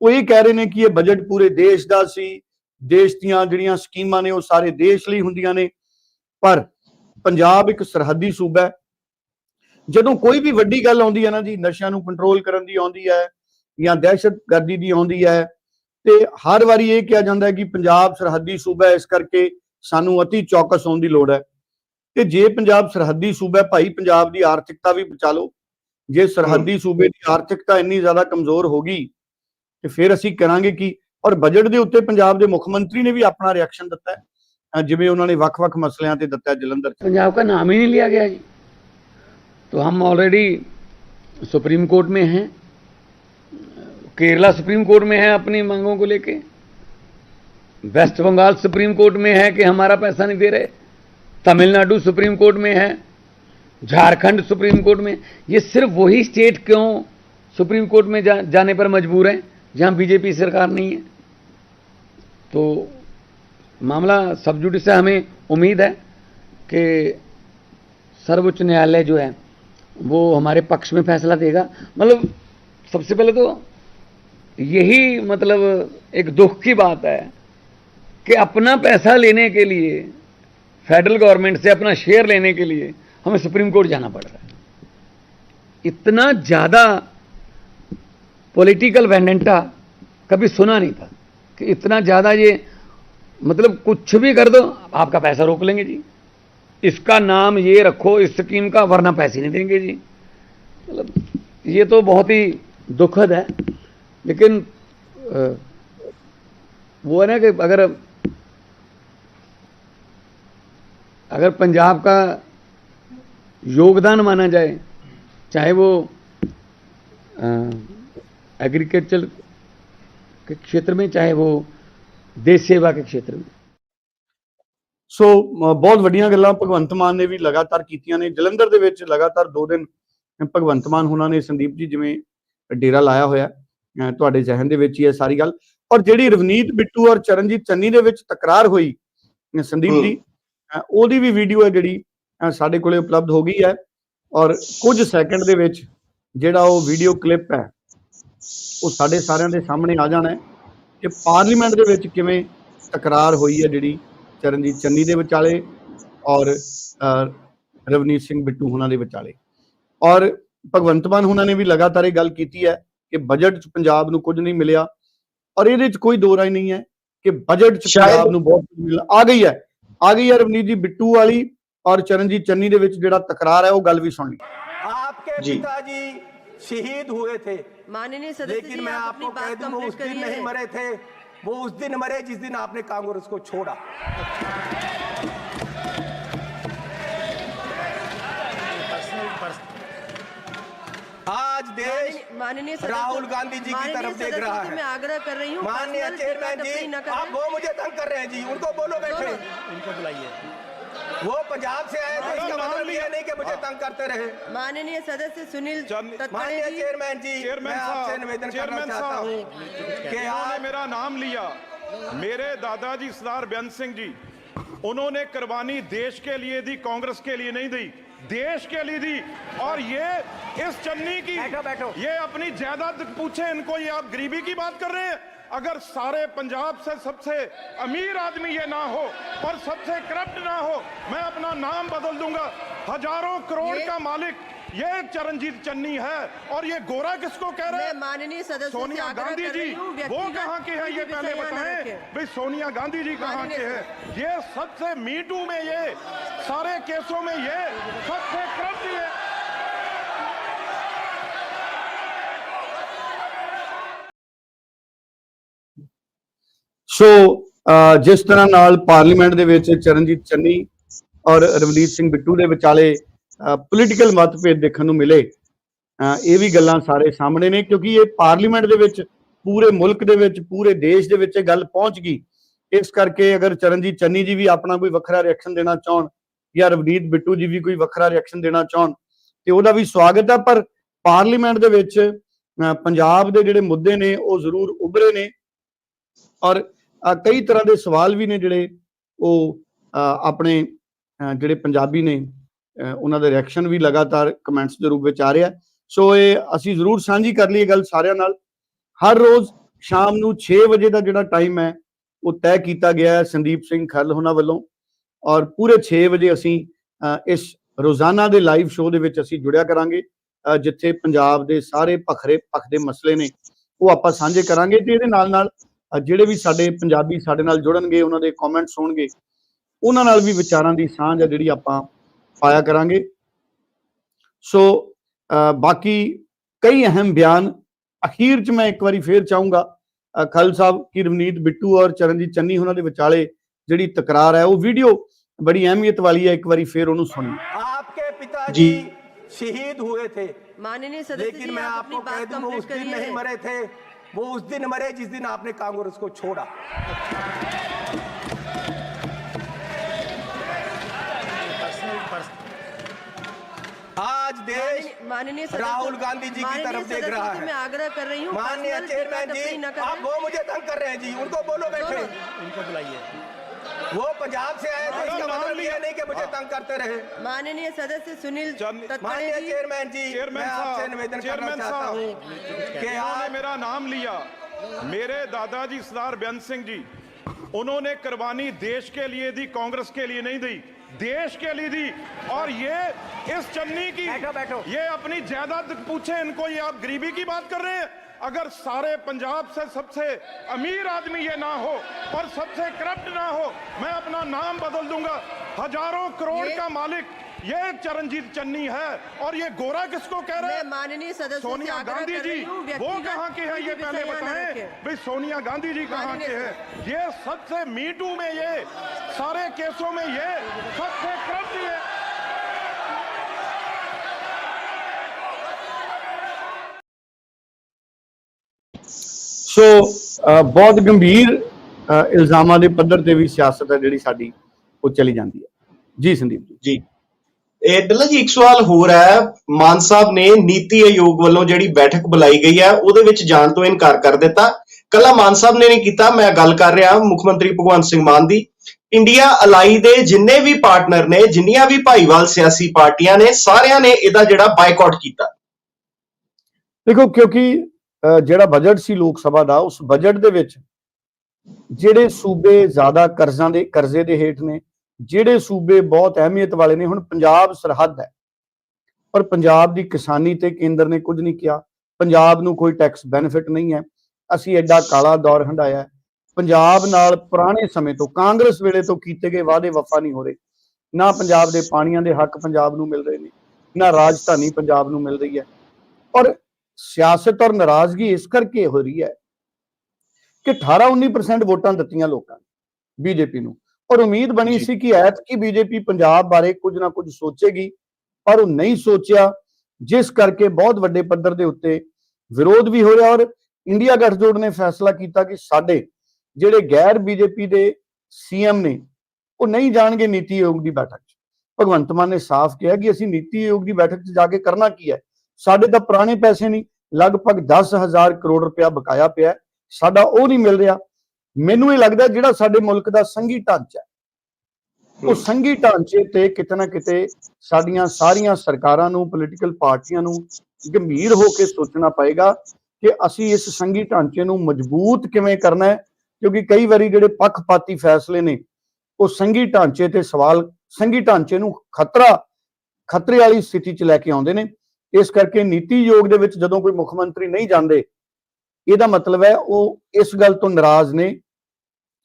B: ਉਹ ਇਹ ਕਹਿ ਰਹੇ ਨੇ ਕਿ ਇਹ ਬਜਟ ਪੂਰੇ ਦੇਸ਼ ਦਾ ਸੀ। ਦੇਸ਼ ਦੀਆਂ ਜਿਹੜੀਆਂ ਸਕੀਮਾਂ ਨੇ, ਉਹ ਸਾਰੇ ਦੇਸ਼ ਲਈ ਹੁੰਦੀਆਂ ਨੇ। ਪਰ ਪੰਜਾਬ ਇੱਕ ਸਰਹੱਦੀ ਸੂਬਾ ਹੈ। ਜਦੋਂ ਕੋਈ ਵੀ ਵੱਡੀ ਗੱਲ ਆਉਂਦੀ ਹੈ ਨਾ ਜੀ ਨਸ਼ਿਆਂ ਨੂੰ ਕੰਟਰੋਲ ਕਰਨ ਦੀ ਆਉਂਦੀ ਹੈ ਜਾਂ ਦਹਿਸ਼ਤਗਰਦੀ ਦੀ ਆਉਂਦੀ ਹੈ ਤੇ ਹਰ ਵਾਰੀ ਇਹ ਕਿਹਾ ਜਾਂਦਾ ਹੈ ਕਿ ਪੰਜਾਬ ਸਰਹੱਦੀ ਸੂਬਾ ਹੈ ਇਸ ਕਰਕੇ ਸਾਨੂੰ ਅਤੀ ਚੌਕਸ ਹੋਣ ਦੀ ਲੋੜ ਹੈ। ਤੇ ਜੇ ਪੰਜਾਬ ਸਰਹੱਦੀ ਸੂਬਾ ਭਾਈ ਪੰਜਾਬ ਦੀ ਆਰਥਿਕਤਾ ਵੀ ਬਚਾ ਲਓ। ਜੇ ਸਰਹੱਦੀ ਸੂਬੇ ਦੀ ਆਰਥਿਕਤਾ ਇੰਨੀ ਜ਼ਿਆਦਾ ਕਮਜ਼ੋਰ ਹੋ ਗਈ ਤੇ ਫਿਰ ਅਸੀਂ ਕਰਾਂਗੇ ਕੀ? ਔਰ ਬਜਟ ਦੇ ਉੱਤੇ ਪੰਜਾਬ ਦੇ ਮੁੱਖ ਮੰਤਰੀ ਨੇ ਵੀ ਆਪਣਾ ਰਿਐਕਸ਼ਨ ਦਿੱਤਾ ਹੈ। ਜਿਵੇਂ ਉਹਨਾਂ ਨੇ ਵੱਖ-ਵੱਖ ਮਸਲਿਆਂ ਤੇ ਦਿੱਤਾ ਹੈ ਜਲੰਧਰ 'ਚ
D: पंजाब का नाम ही नहीं लिया गया जी तो हम ऑलरेडी सुप्रीम कोर्ट में हैं केरला सुप्रीम कोर्ट में है अपनी मांगों को लेके वेस्ट बंगाल सुप्रीम कोर्ट में है कि हमारा पैसा नहीं दे रहे तमिलनाडु सुप्रीम कोर्ट में है झारखंड सुप्रीम कोर्ट में ये सिर्फ वही स्टेट क्यों सुप्रीम कोर्ट में जा, जाने पर मजबूर हैं जहां बीजेपी सरकार नहीं है तो मामला सबसे हमें उम्मीद है कि सर्वोच्च न्यायालय जो है, वो हमारे पक्ष में फैसला देगा। मतलब सबसे पहले तो यही मतलब एक दुख की बात है कि अपना पैसा लेने के लिए फेडरल गवर्नमेंट से अपना शेयर लेने के लिए हमें सुप्रीम कोर्ट जाना पड़ रहा है। इतना ज़्यादा पॉलिटिकल वेंडेंटा कभी सुना नहीं था कि इतना ज़्यादा ये मतलब कुछ भी कर दो, आपका पैसा रोक लेंगे जी। इसका नाम ये रखो, इस स्कीम का, वरना पैसे नहीं देंगे जी। मतलब ये तो बहुत ही दुखद है, लेकिन वो है ना कि अगर अगर पंजाब का योगदान माना जाए, चाहे वो एग्रीकल्चर के क्षेत्र में, चाहे वो देश सेवा के क्षेत्र में
B: ਸੋ ਅ, ਬਹੁਤ ਵੱਡੀਆਂ ਗੱਲਾਂ ਭਗਵੰਤ ਮਾਨ ਨੇ ਵੀ ਲਗਾਤਾਰ ਕੀਤੀਆਂ ਨੇ ਜਲੰਧਰ ਦੇ ਵਿੱਚ ਲਗਾਤਾਰ ਦੋ ਦਿਨ ਭਗਵੰਤ ਮਾਨ ਉਹਨਾਂ ਨੇ ਸੰਦੀਪ ਜੀ ਜਿਵੇਂ ਡੇਰਾ ਲਾਇਆ ਹੋਇਆ ਹੈ, ਅ, ਤੁਹਾਡੇ ਜ਼ਿਹਨ ਦੇ ਵਿੱਚ ਹੀ ਹੈ ਸਾਰੀ ਗੱਲ ਔਰ ਜਿਹੜੀ ਰਵਨੀਤ ਬਿੱਟੂ ਔਰ ਚਰਨਜੀਤ ਚੰਨੀ ਦੇ ਵਿੱਚ ਤਕਰਾਰ ਹੋਈ ਅ, ਸੰਦੀਪ
A: ਹਮ।
B: ਜੀ ਅ, ਉਹਦੀ ਵੀ ਵੀਡੀਓ ਹੈ ਜਿਹੜੀ ਅ, ਸਾਡੇ ਕੋਲੇ ਉਪਲਬਧ ਹੋ ਗਈ ਹੈ ਔਰ ਕੁਝ ਸੈਕਿੰਡ ਦੇ ਵਿੱਚ ਜਿਹੜਾ ਉਹ ਵੀਡੀਓ ਕਲਿੱਪ ਹੈ ਉਹ ਸਾਡੇ ਸਾਰਿਆਂ ਦੇ ਸਾਹਮਣੇ ਆ ਜਾਣਾ ਹੈ ਇਹ ਪਾਰਲੀਮੈਂਟ ਦੇ ਵਿੱਚ ਕਿਵੇਂ ਤਕਰਾਰ ਹੋਈ ਹੈ ਜਿਹੜੀ ਚਰਨਜੀਤ ਚੰਨੀ ਦੇ ਵਿਚਾਲੇ ਔਰ ਰਵਨੀਤ ਸਿੰਘ ਬਿੱਟੂ ਹੁਣਾਂ ਦੇ ਵਿਚਾਲੇ। ਔਰ ਭਗਵੰਤ ਮਾਨ ਹੁਣਾਂ ਨੇ ਵੀ ਲਗਾਤਾਰ ਇਹ ਗੱਲ ਕੀਤੀ ਹੈ ਕਿ ਬਜਟ 'ਚ ਪੰਜਾਬ ਨੂੰ ਕੁਝ ਨਹੀਂ ਮਿਲਿਆ ਔਰ ਇਹਦੇ 'ਚ ਕੋਈ ਦੋ ਰਾਏ ਨਹੀਂ ਹੈ ਕਿ ਬਜਟ 'ਚ ਪੰਜਾਬ ਨੂੰ ਬਹੁਤ ਕੁਝ ਮਿਲਿਆ ਆ ਗਈ ਹੈ। ਆ ਗਈ ਹੈ ਰਵਨੀਤ ਜੀ ਬਿੱਟੂ ਵਾਲੀ ਔਰ ਚਰਨਜੀਤ ਚੰਨੀ ਦੇ ਵਿੱਚ ਜਿਹੜਾ ਤਕਰਾਰ ਹੈ ਉਹ ਗੱਲ ਵੀ ਸੁਣ ਲਈ।
C: ਆਪਕੇ
A: ਪਿਤਾ
C: ਜੀ शहीद हुए थे।
E: माननीय सदस्य
C: लेकिन मैं
E: आप
C: आपको कह दूँ वो उस दिन नहीं मरे थे। वो उस दिन मरे जिस दिन आपने कांग्रेस को छोड़ा। आज देश
E: माननीय-
C: राहुल गांधी जी की तरफ़ देख रहा है।
E: मैं आग्रह कर रही हूँ
C: माननीय चेयरमैन जी आप वो मुझे तंग कर रहे हैं जी उनको बोलो बैठे। इनको बुलाइए। वो पंजाब से आए थे इसका मतलब ये नहीं कि मुझे तंग करते रहे।
E: माननीय सदस्य सुनील
C: माननीय चेयरमैन जी मैं आपसे
F: साहब,
C: निवेदन करना चाहता हूँ कि
F: उन्होंने
C: आप
F: मेरा नाम लिया। मेरे दादाजी सरदार बेअंत सिंह जी उन्होंने कुर्बानी देश के लिए दी कांग्रेस के लिए नहीं दी देश के लिए दी। और ये इस चन्नी की
C: बैठो, बैठो।
F: ये अपनी जायदाद पूछे इनको ये आप गरीबी की बात कर रहे हैं? अगर सारे पंजाब से सबसे अमीर आदमी ये ना हो और सबसे करप्ट ना हो मैं अपना नाम बदल दूँगा। हज़ारों करोड़ का मालिक ये चरणजीत चन्नी है और ये गोरा किसको कह रहे हैं?
E: माननीय सदस्य
F: सोनिया गांधी जी वो कहाँ के हैं? ये पहले बताएँ। भाई सोनिया गांधी जी कहाँ के हैं? ये सबसे मीटू में ये सारे केसों में ये सबसे करप्ट ये
B: ਸੋ ਜਿਸ ਤਰ੍ਹਾਂ ਨਾਲ ਪਾਰਲੀਮੈਂਟ ਦੇ ਵਿੱਚ ਚਰਨਜੀਤ ਚੰਨੀ ਔਰ ਰਵਨੀਤ ਸਿੰਘ ਬਿੱਟੂ ਦੇ ਵਿਚਾਲੇ ਪੋਲੀਟੀਕਲ ਮਤਭੇਦ ਦੇਖਣ ਨੂੰ ਮਿਲੇ ਇਹ ਵੀ ਗੱਲਾਂ ਸਾਰੇ ਸਾਹਮਣੇ ਨੇ ਕਿਉਂਕਿ ਇਹ ਪਾਰਲੀਮੈਂਟ ਦੇ ਵਿੱਚ, ਪੂਰੇ ਮੁਲਕ ਦੇ ਵਿੱਚ, ਪੂਰੇ ਦੇਸ਼ ਦੇ ਵਿੱਚ ਇਹ ਗੱਲ ਪਹੁੰਚ ਗਈ। ਇਸ ਕਰਕੇ ਅਗਰ ਚਰਨਜੀਤ ਚੰਨੀ ਜੀ ਵੀ ਆਪਣਾ ਕੋਈ ਵੱਖਰਾ ਰਿਐਕਸ਼ਨ ਦੇਣਾ ਚਾਹਣ ਜਾਂ ਰਵਨੀਤ ਬਿੱਟੂ ਜੀ ਵੀ ਕੋਈ ਵੱਖਰਾ ਰਿਐਕਸ਼ਨ ਦੇਣਾ ਚਾਹਣ, ਤੇ ਉਹਦਾ ਵੀ ਸਵਾਗਤ ਹੈ ਪਰ ਪਾਰਲੀਮੈਂਟ ਦੇ ਵਿੱਚ ਪੰਜਾਬ ਦੇ ਜਿਹੜੇ ਮੁੱਦੇ ਨੇ ਉਹ ਜ਼ਰੂਰ ਉਭਰੇ ਨੇ ਔਰ ਕਈ ਤਰ੍ਹਾਂ ਦੇ ਸਵਾਲ ਵੀ ਨੇ ਜਿਹੜੇ ਉਹ ਆਪਣੇ ਜਿਹੜੇ ਪੰਜਾਬੀ ਨੇ ਉਹਨਾਂ ਦੇ ਰਿਐਕਸ਼ਨ ਵੀ ਲਗਾਤਾਰ ਕਮੈਂਟਸ ਦੇ ਰੂਪ ਵਿੱਚ ਆ ਰਿਹਾ ਸੋ ਇਹ ਅਸੀਂ ਜ਼ਰੂਰ ਸਾਂਝੀ ਕਰ ਲਈਏ ਗੱਲ ਸਾਰਿਆਂ ਨਾਲ। ਹਰ ਰੋਜ਼ ਸ਼ਾਮ ਨੂੰ 6 ਵਜੇ ਦਾ ਜਿਹੜਾ ਟਾਈਮ ਹੈ, ਉਹ ਤੈਅ ਕੀਤਾ ਗਿਆ ਹੈ ਸੰਦੀਪ ਸਿੰਘ ਖੱਲ ਹੋਣਾ ਵੱਲੋਂ। ਔਰ ਪੂਰੇ 6 ਵਜੇ ਅਸੀਂ ਇਸ ਰੋਜ਼ਾਨਾ ਦੇ ਲਾਈਵ ਸ਼ੋਅ ਦੇ ਵਿੱਚ ਅਸੀਂ ਜੁੜਿਆ ਕਰਾਂਗੇ ਜਿੱਥੇ ਪੰਜਾਬ ਦੇ ਸਾਰੇ ਪਖਰੇ ਪਖ ਦੇ ਮਸਲੇ ਨੇ, ਉਹ ਆਪਾਂ ਸਾਂਝੇ ਕਰਾਂਗੇ ਤੇ ਇਹਦੇ ਨਾਲ ਨਾਲ ਜਿਹੜੇ ਵੀ ਸਾਡੇ ਪੰਜਾਬੀ ਸਾਡੇ ਨਾਲ ਜੁੜਨਗੇ ਉਹਨਾਂ ਦੇ ਕਮੈਂਟਸ ਹੋਣਗੇ ਉਹਨਾਂ ਨਾਲ ਵੀ ਵਿਚਾਰਾਂ ਦੀ ਸਾਂਝ ਆ ਜਿਹੜੀ ਆਪਾਂ ਪਾਇਆ ਕਰਾਂਗੇ ਸੋ ਅ, ਬਾਕੀ ਕਈ ਅਹਿਮ ਬਿਆਨ ਅਖੀਰ ਚ ਮੈਂ ਇੱਕ ਵਾਰੀ ਫੇਰ ਚਾਹੂੰਗਾ ਅ, ਖਲ ਸਾਹਿਬ ਕੀ ਰਵਨੀਤ ਬਿੱਟੂ ਔਰ ਚਰਨਜੀਤ ਚੰਨੀ ਉਹਨਾਂ ਦੇ ਵਿਚਾਲੇ ਜਿਹੜੀ ਤਕਰਾਰ ਹੈ ਉਹ ਵੀਡੀਓ ਬੜੀ ਅਹਿਮੀਅਤ ਵਾਲੀ ਹੈ ਇੱਕ ਵਾਰੀ ਫੇਰ ਉਹਨੂੰ ਸੁਣੀ
C: आपके पिताजी
A: जी।
C: शहीद हुए थे
E: माननीय सदस्य
C: लेकिन
E: जी
C: मैं
E: आप
C: आपको
E: अपनी
C: कह
E: बात
C: दूं वो उस
E: कंप्लीट
C: दिन नहीं
E: करिए
C: मरे थे वो उस दिन मरे जिस दिन आपने कांग्रेस को छोड़ा। आज देश
E: माननीय-
C: राहुल गांधी जी की तरफ़ देख रहा है।
E: मैं आग्रह कर रही हूँ
C: माननीय चेयरमैन जी आप वो मुझे तंग कर रहे हैं जी उनको बोलो बैठे। उनको बुलाइए। वो पंजाब से आए थे इसका मतलब ये नहीं कि मुझे तंग करते रहे।
E: माननीय सदस्य सुनील
C: माननीय चेयरमैन जी मैं आपसे
F: साहब,
C: निवेदन करना चाहता हूँ कि
F: उन्होंने
C: आप
F: मेरा नाम लिया मेरे दादाजी सरदार बेअंत सिंह जी उन्होंने कुर्बानी देश के लिए दी कांग्रेस के लिए नहीं दी देश के लिए दी। और ये इस चन्नी की
C: बैठो, बैठो।
F: ये अपनी जायदाद पूछे इनको ये आप गरीबी की बात कर रहे हैं? अगर सारे पंजाब से सबसे अमीर आदमी ये ना हो और सबसे करप्ट ना हो मैं अपना नाम बदल दूँगा। हज़ारों करोड़ का मालिक ये चरणजीत चन्नी है और ये गोरा किसको कह रहे हैं?
E: माननीय सदस्य
F: सोनिया गांधी जी वो कहाँ के हैं? ये पहले बताएँ। भाई सोनिया गांधी जी कहाँ के हैं? ये सबसे मीटू में ये सारे केसों में ये सबसे करप्ट ये
B: ਸੋ ਬਹੁਤ ਗੰਭੀਰ ਇਲਜ਼ਾਮਾਂ ਦੇ ਪੱਧਰ ਤੇ ਵੀ ਸਿਆਸਤ ਹੈ ਜਿਹੜੀ ਸਾਡੀ ਉਹ ਚਲੀ ਜਾਂਦੀ ਹੈ। ਜੀ ਸੰਦੀਪ ਜੀ।
A: ਜੀ। ਇਹ ਡੱਲਾ ਜੀ ਇੱਕ ਸਵਾਲ ਹੋਰ ਹੈ। ਮਾਨ ਸਾਹਿਬ ਨੇ ਨੀਤੀ ਆਯੋਗ ਵੱਲੋਂ ਜਿਹੜੀ ਬੈਠਕ ਬੁਲਾਈ ਗਈ ਹੈ ਉਹਦੇ ਵਿੱਚ ਜਾਣ ਤੋਂ ਇਨਕਾਰ ਕਰ ਦਿੱਤਾ। ਕੱਲਾ ਮਾਨ ਸਾਹਿਬ ਨੇ ਨਹੀਂ ਕੀਤਾ ਮੈਂ ਗੱਲ ਕਰ ਰਿਹਾ ਮੁੱਖ ਮੰਤਰੀ ਭਗਵੰਤ ਸਿੰਘ ਮਾਨ ਦੀ। ਇੰਡੀਆ ਅਲਾਈ ਦੇ ਜਿੰਨੇ ਵੀ ਪਾਰਟਨਰ ਨੇ ਜਿੰਨੀਆਂ ਵੀ ਭਾਈਵਾਲ ਸਿਆਸੀ ਪਾਰਟੀਆਂ ਨੇ ਸਾਰਿਆਂ ਨੇ ਇਹਦਾ ਜਿਹੜਾ ਬਾਈਕਾਟ ਕੀਤਾ।
B: ਦੇਖੋ ਕਿਉਂਕਿ ਜਿਹੜਾ ਬਜਟ ਸੀ ਲੋਕ ਸਭਾ ਦਾ, ਉਸ ਬਜਟ ਦੇ ਵਿੱਚ ਜਿਹੜੇ ਸੂਬੇ ਜ਼ਿਆਦਾ ਕਰਜ਼ਾਂ ਦੇ, ਕਰਜ਼ੇ ਦੇ ਹੇਠ ਨੇ, ਜਿਹੜੇ ਸੂਬੇ ਬਹੁਤ ਅਹਿਮੀਅਤ ਵਾਲੇ ਨੇ, ਹੁਣ ਪੰਜਾਬ ਸਰਹੱਦ ਹੈ। ਪਰ ਪੰਜਾਬ ਦੀ ਕਿਸਾਨੀ ਤੇ ਕੇਂਦਰ ਨੇ ਕੁਝ ਨਹੀਂ ਕਿਹਾ। ਪੰਜਾਬ ਨੂੰ ਕੋਈ ਟੈਕਸ ਬੈਨੀਫਿਟ ਨਹੀਂ ਹੈ। ਅਸੀਂ ਐਡਾ ਕਾਲਾ ਦੌਰ ਹੰਡਾਇਆ ਪੰਜਾਬ ਨਾਲ ਪੁਰਾਣੇ ਸਮੇਂ ਤੋਂ, ਕਾਂਗਰਸ ਵੇਲੇ ਤੋਂ ਕੀਤੇ ਗਏ ਵਾਅਦੇ ਵਫਾ ਨਹੀਂ ਹੋ ਰਹੇ। ਨਾ ਪੰਜਾਬ ਦੇ ਪਾਣੀਆਂ ਦੇ ਹੱਕ ਪੰਜਾਬ ਨੂੰ ਮਿਲ ਰਹੇ ਨੇ, ਨਾ ਰਾਜਧਾਨੀ ਪੰਜਾਬ ਨੂੰ ਮਿਲ ਰਹੀ ਹੈ। ਔਰ ਸਿਆਸਤ ਔਰ ਨਾਰਾਜ਼ਗੀ ਇਸ ਕਰਕੇ ਹੋ ਰਹੀ ਹੈ ਕਿ 18-19% ਵੋਟਾਂ ਦਿੱਤੀਆਂ ਲੋਕਾਂ ਨੇ ਬੀਜੇਪੀ ਨੂੰ। ਔਰ ਉਮੀਦ ਬਣੀ। ਸੀ ਕਿ ਐਤਕੀ ਬੀਜੇਪੀ ਪੰਜਾਬ ਬਾਰੇ ਕੁਝ ਨਾ ਕੁਝ ਸੋਚੇਗੀ ਪਰ ਉਹ ਨਹੀਂ ਸੋਚਿਆ ਜਿਸ ਕਰਕੇ ਬਹੁਤ ਵੱਡੇ ਪੱਧਰ ਦੇ ਉੱਤੇ ਵਿਰੋਧ ਵੀ ਹੋ ਰਿਹਾ ਔਰ ਇੰਡੀਆ ਗੱਠਜੋੜ ਨੇ ਫੈਸਲਾ ਕੀਤਾ ਕਿ ਸਾਡੇ ਜਿਹੜੇ ਗੈਰ ਬੀਜੇਪੀ ਦੇ ਸੀਐਮ ਨੇ ਉਹ ਨਹੀਂ ਜਾਣਗੇ ਨੀਤੀ ਆਯੋਗ ਦੀ ਬੈਠਕ 'ਚ। ਭਗਵੰਤ ਮਾਨ ਨੇ ਸਾਫ਼ ਕਿਹਾ ਕਿ ਅਸੀਂ ਨੀਤੀ ਆਯੋਗ ਦੀ ਬੈਠਕ 'ਚ ਜਾ ਕੇ ਕਰਨਾ ਕੀ ਹੈ? ਸਾਡੇ ਤਾਂ ਪੁਰਾਣੇ ਪੈਸੇ ਨਹੀਂ ਲਗਭਗ 10000 ਕਰੋੜ ਰੁਪਇਆ ਬਕਾਇਆ ਪਿਆ। ਸਾਡਾ ਉਹ ਨਹੀਂ ਮਿਲ ਰਿਹਾ ਮੈਨੂੰ ਇਹ ਲੱਗਦਾ ਜਿਹੜਾ ਸਾਡੇ ਮੁਲਕ ਦਾ ਸੰਘੀ ਢਾਂਚਾ ਹੈ, ਉਹ। ਸੰਘੀ ਢਾਂਚੇ ਤੇ ਕਿਤੇ ਨਾ ਕਿਤੇ ਸਾਡੀਆਂ ਸਾਰੀਆਂ ਸਰਕਾਰਾਂ ਨੂੰ ਪੋਲੀਟੀਕਲ ਪਾਰਟੀਆਂ ਨੂੰ ਗੰਭੀਰ ਹੋ ਕੇ ਸੋਚਣਾ ਪਏਗਾ ਕਿ ਅਸੀਂ ਇਸ ਸੰਘੀ ਢਾਂਚੇ ਨੂੰ ਮਜ਼ਬੂਤ ਕਿਵੇਂ ਕਰਨਾ ਹੈ ਕਿਉਂਕਿ ਕਈ ਵਾਰੀ ਜਿਹੜੇ ਪੱਖਪਾਤੀ ਫੈਸਲੇ ਨੇ ਉਹ ਸੰਘੀ ਢਾਂਚੇ ਤੇ ਸਵਾਲ ਸੰਘੀ ਢਾਂਚੇ ਨੂੰ ਖਤਰਾ ਖਤਰੇ ਵਾਲੀ ਸਥਿਤੀ 'ਚ ਲੈ ਕੇ ਆਉਂਦੇ ਨੇ ਇਸ ਕਰਕੇ ਨੀਤੀ ਯੋਗ ਦੇ ਵਿੱਚ ਜਦੋਂ ਕੋਈ ਮੁੱਖ ਮੰਤਰੀ ਨਹੀਂ ਜਾਂਦੇ, ਇਹਦਾ ਮਤਲਬ ਹੈ ਉਹ ਇਸ ਗੱਲ ਤੋਂ ਨਾਰਾਜ਼ ਨੇ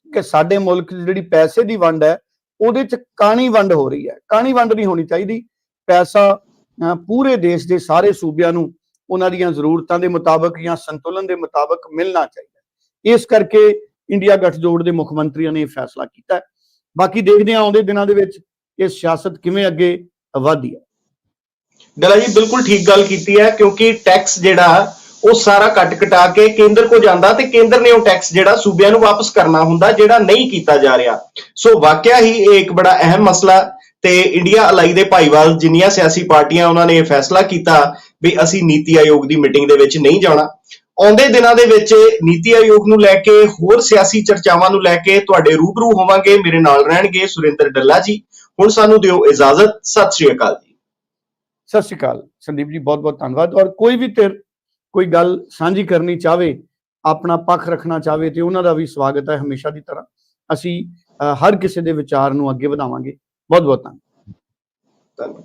B: ਕਿ ਸਾਡੇ ਮੁਲਕ 'ਚ ਜਿਹੜੀ ਪੈਸੇ ਦੀ ਵੰਡ ਹੈ, ਉਹਦੇ 'ਚ ਕਾਣੀ ਵੰਡ ਹੋ ਰਹੀ ਹੈ। ਕਾਣੀ ਵੰਡ ਨਹੀਂ ਹੋਣੀ ਚਾਹੀਦੀ। ਪੈਸਾ ਪੂਰੇ ਦੇਸ਼ ਦੇ ਸਾਰੇ ਸੂਬਿਆਂ ਨੂੰ ਉਹਨਾਂ ਦੀਆਂ ਜ਼ਰੂਰਤਾਂ ਦੇ ਮੁਤਾਬਕ ਜਾਂ ਸੰਤੁਲਨ ਦੇ ਮੁਤਾਬਕ ਮਿਲਣਾ ਚਾਹੀਦਾ ਇਸ ਕਰਕੇ ਇੰਡੀਆ ਗੱਠਜੋੜ ਦੇ ਮੁੱਖ ਮੰਤਰੀਆਂ ਨੇ ਇਹ ਫੈਸਲਾ ਕੀਤਾ ਬਾਕੀ ਦੇਖਦੇ ਹਾਂ ਆਉਂਦੇ ਦਿਨਾਂ ਦੇ ਵਿੱਚ ਇਹ ਸਿਆਸਤ ਕਿਵੇਂ ਅੱਗੇ ਵਧਦੀ ਹੈ।
A: ਡੱਲਾ ਜੀ ਬਿਲਕੁਲ ਠੀਕ ਗੱਲ ਕੀਤੀ ਹੈ, ਕਿਉਂਕਿ ਟੈਕਸ ਜਿਹੜਾ, ਉਹ ਸਾਰਾ ਕੱਟ ਕਟਾ ਕੇ ਕੇਂਦਰ ਕੋ ਜਾਂਦਾ ਤੇ ਕੇਂਦਰ ਨੇ ਉਹ ਟੈਕਸ ਜਿਹੜਾ ਸੂਬਿਆਂ ਨੂੰ ਵਾਪਸ ਕਰਨਾ ਹੁੰਦਾ, ਜਿਹੜਾ ਨਹੀਂ ਕੀਤਾ ਜਾ ਰਿਹਾ। ਸੋ ਵਾਕਿਆ ਹੀ ਇਹ ਇੱਕ ਬੜਾ ਅਹਿਮ ਮਸਲਾ ਤੇ ਇੰਡੀਆ ਅਲਾਈ ਦੇ ਭਾਈਵਾਲ ਜਿੰਨੀਆਂ ਸਿਆਸੀ ਪਾਰਟੀਆਂ ਉਹਨਾਂ ਨੇ ਇਹ ਫੈਸਲਾ ਕੀਤਾ ਵੀ ਅਸੀਂ ਨੀਤੀ ਆਯੋਗ ਦੀ ਮੀਟਿੰਗ ਦੇ ਵਿੱਚ ਨਹੀਂ ਜਾਣਾ। ਆਉਂਦੇ ਦਿਨਾਂ ਦੇ ਵਿੱਚ ਨੀਤੀ ਆਯੋਗ ਨੂੰ ਲੈ ਕੇ, ਹੋਰ ਸਿਆਸੀ ਚਰਚਾਵਾਂ ਨੂੰ ਲੈ ਕੇ ਤੁਹਾਡੇ ਰੂਬਰੂ ਹੋਵਾਂਗੇ। ਮੇਰੇ ਨਾਲ ਰਹਿਣਗੇ ਸੁਰਿੰਦਰ ਡੱਲਾ ਜੀ। ਹੁਣ ਸਾਨੂੰ ਦਿਓ ਇਜਾਜ਼ਤ। ਸਤਿ ਸ਼੍ਰੀ ਅਕਾਲ
B: ਸਤਿ ਸ਼੍ਰੀ ਅਕਾਲ। ਸੰਦੀਪ ਜੀ ਬਹੁਤ ਬਹੁਤ ਧੰਨਵਾਦ। ਔਰ ਕੋਈ ਵੀ ਧਿਰ ਕੋਈ ਗੱਲ ਸਾਂਝੀ ਕਰਨੀ ਚਾਹਵੇ, ਆਪਣਾ ਪੱਖ ਰੱਖਣਾ ਚਾਹਵੇ, ਤੇ ਉਹਨਾਂ ਦਾ ਵੀ ਸਵਾਗਤ ਹੈ ਹਮੇਸ਼ਾ ਦੀ ਤਰ੍ਹਾਂ। ਅਸੀਂ ਹਰ ਕਿਸੇ ਦੇ ਵਿਚਾਰ ਨੂੰ ਅੱਗੇ ਵਧਾਵਾਂਗੇ। ਬਹੁਤ ਬਹੁਤ ਧੰਨਵਾਦ।
A: ਧੰਨਵਾਦ।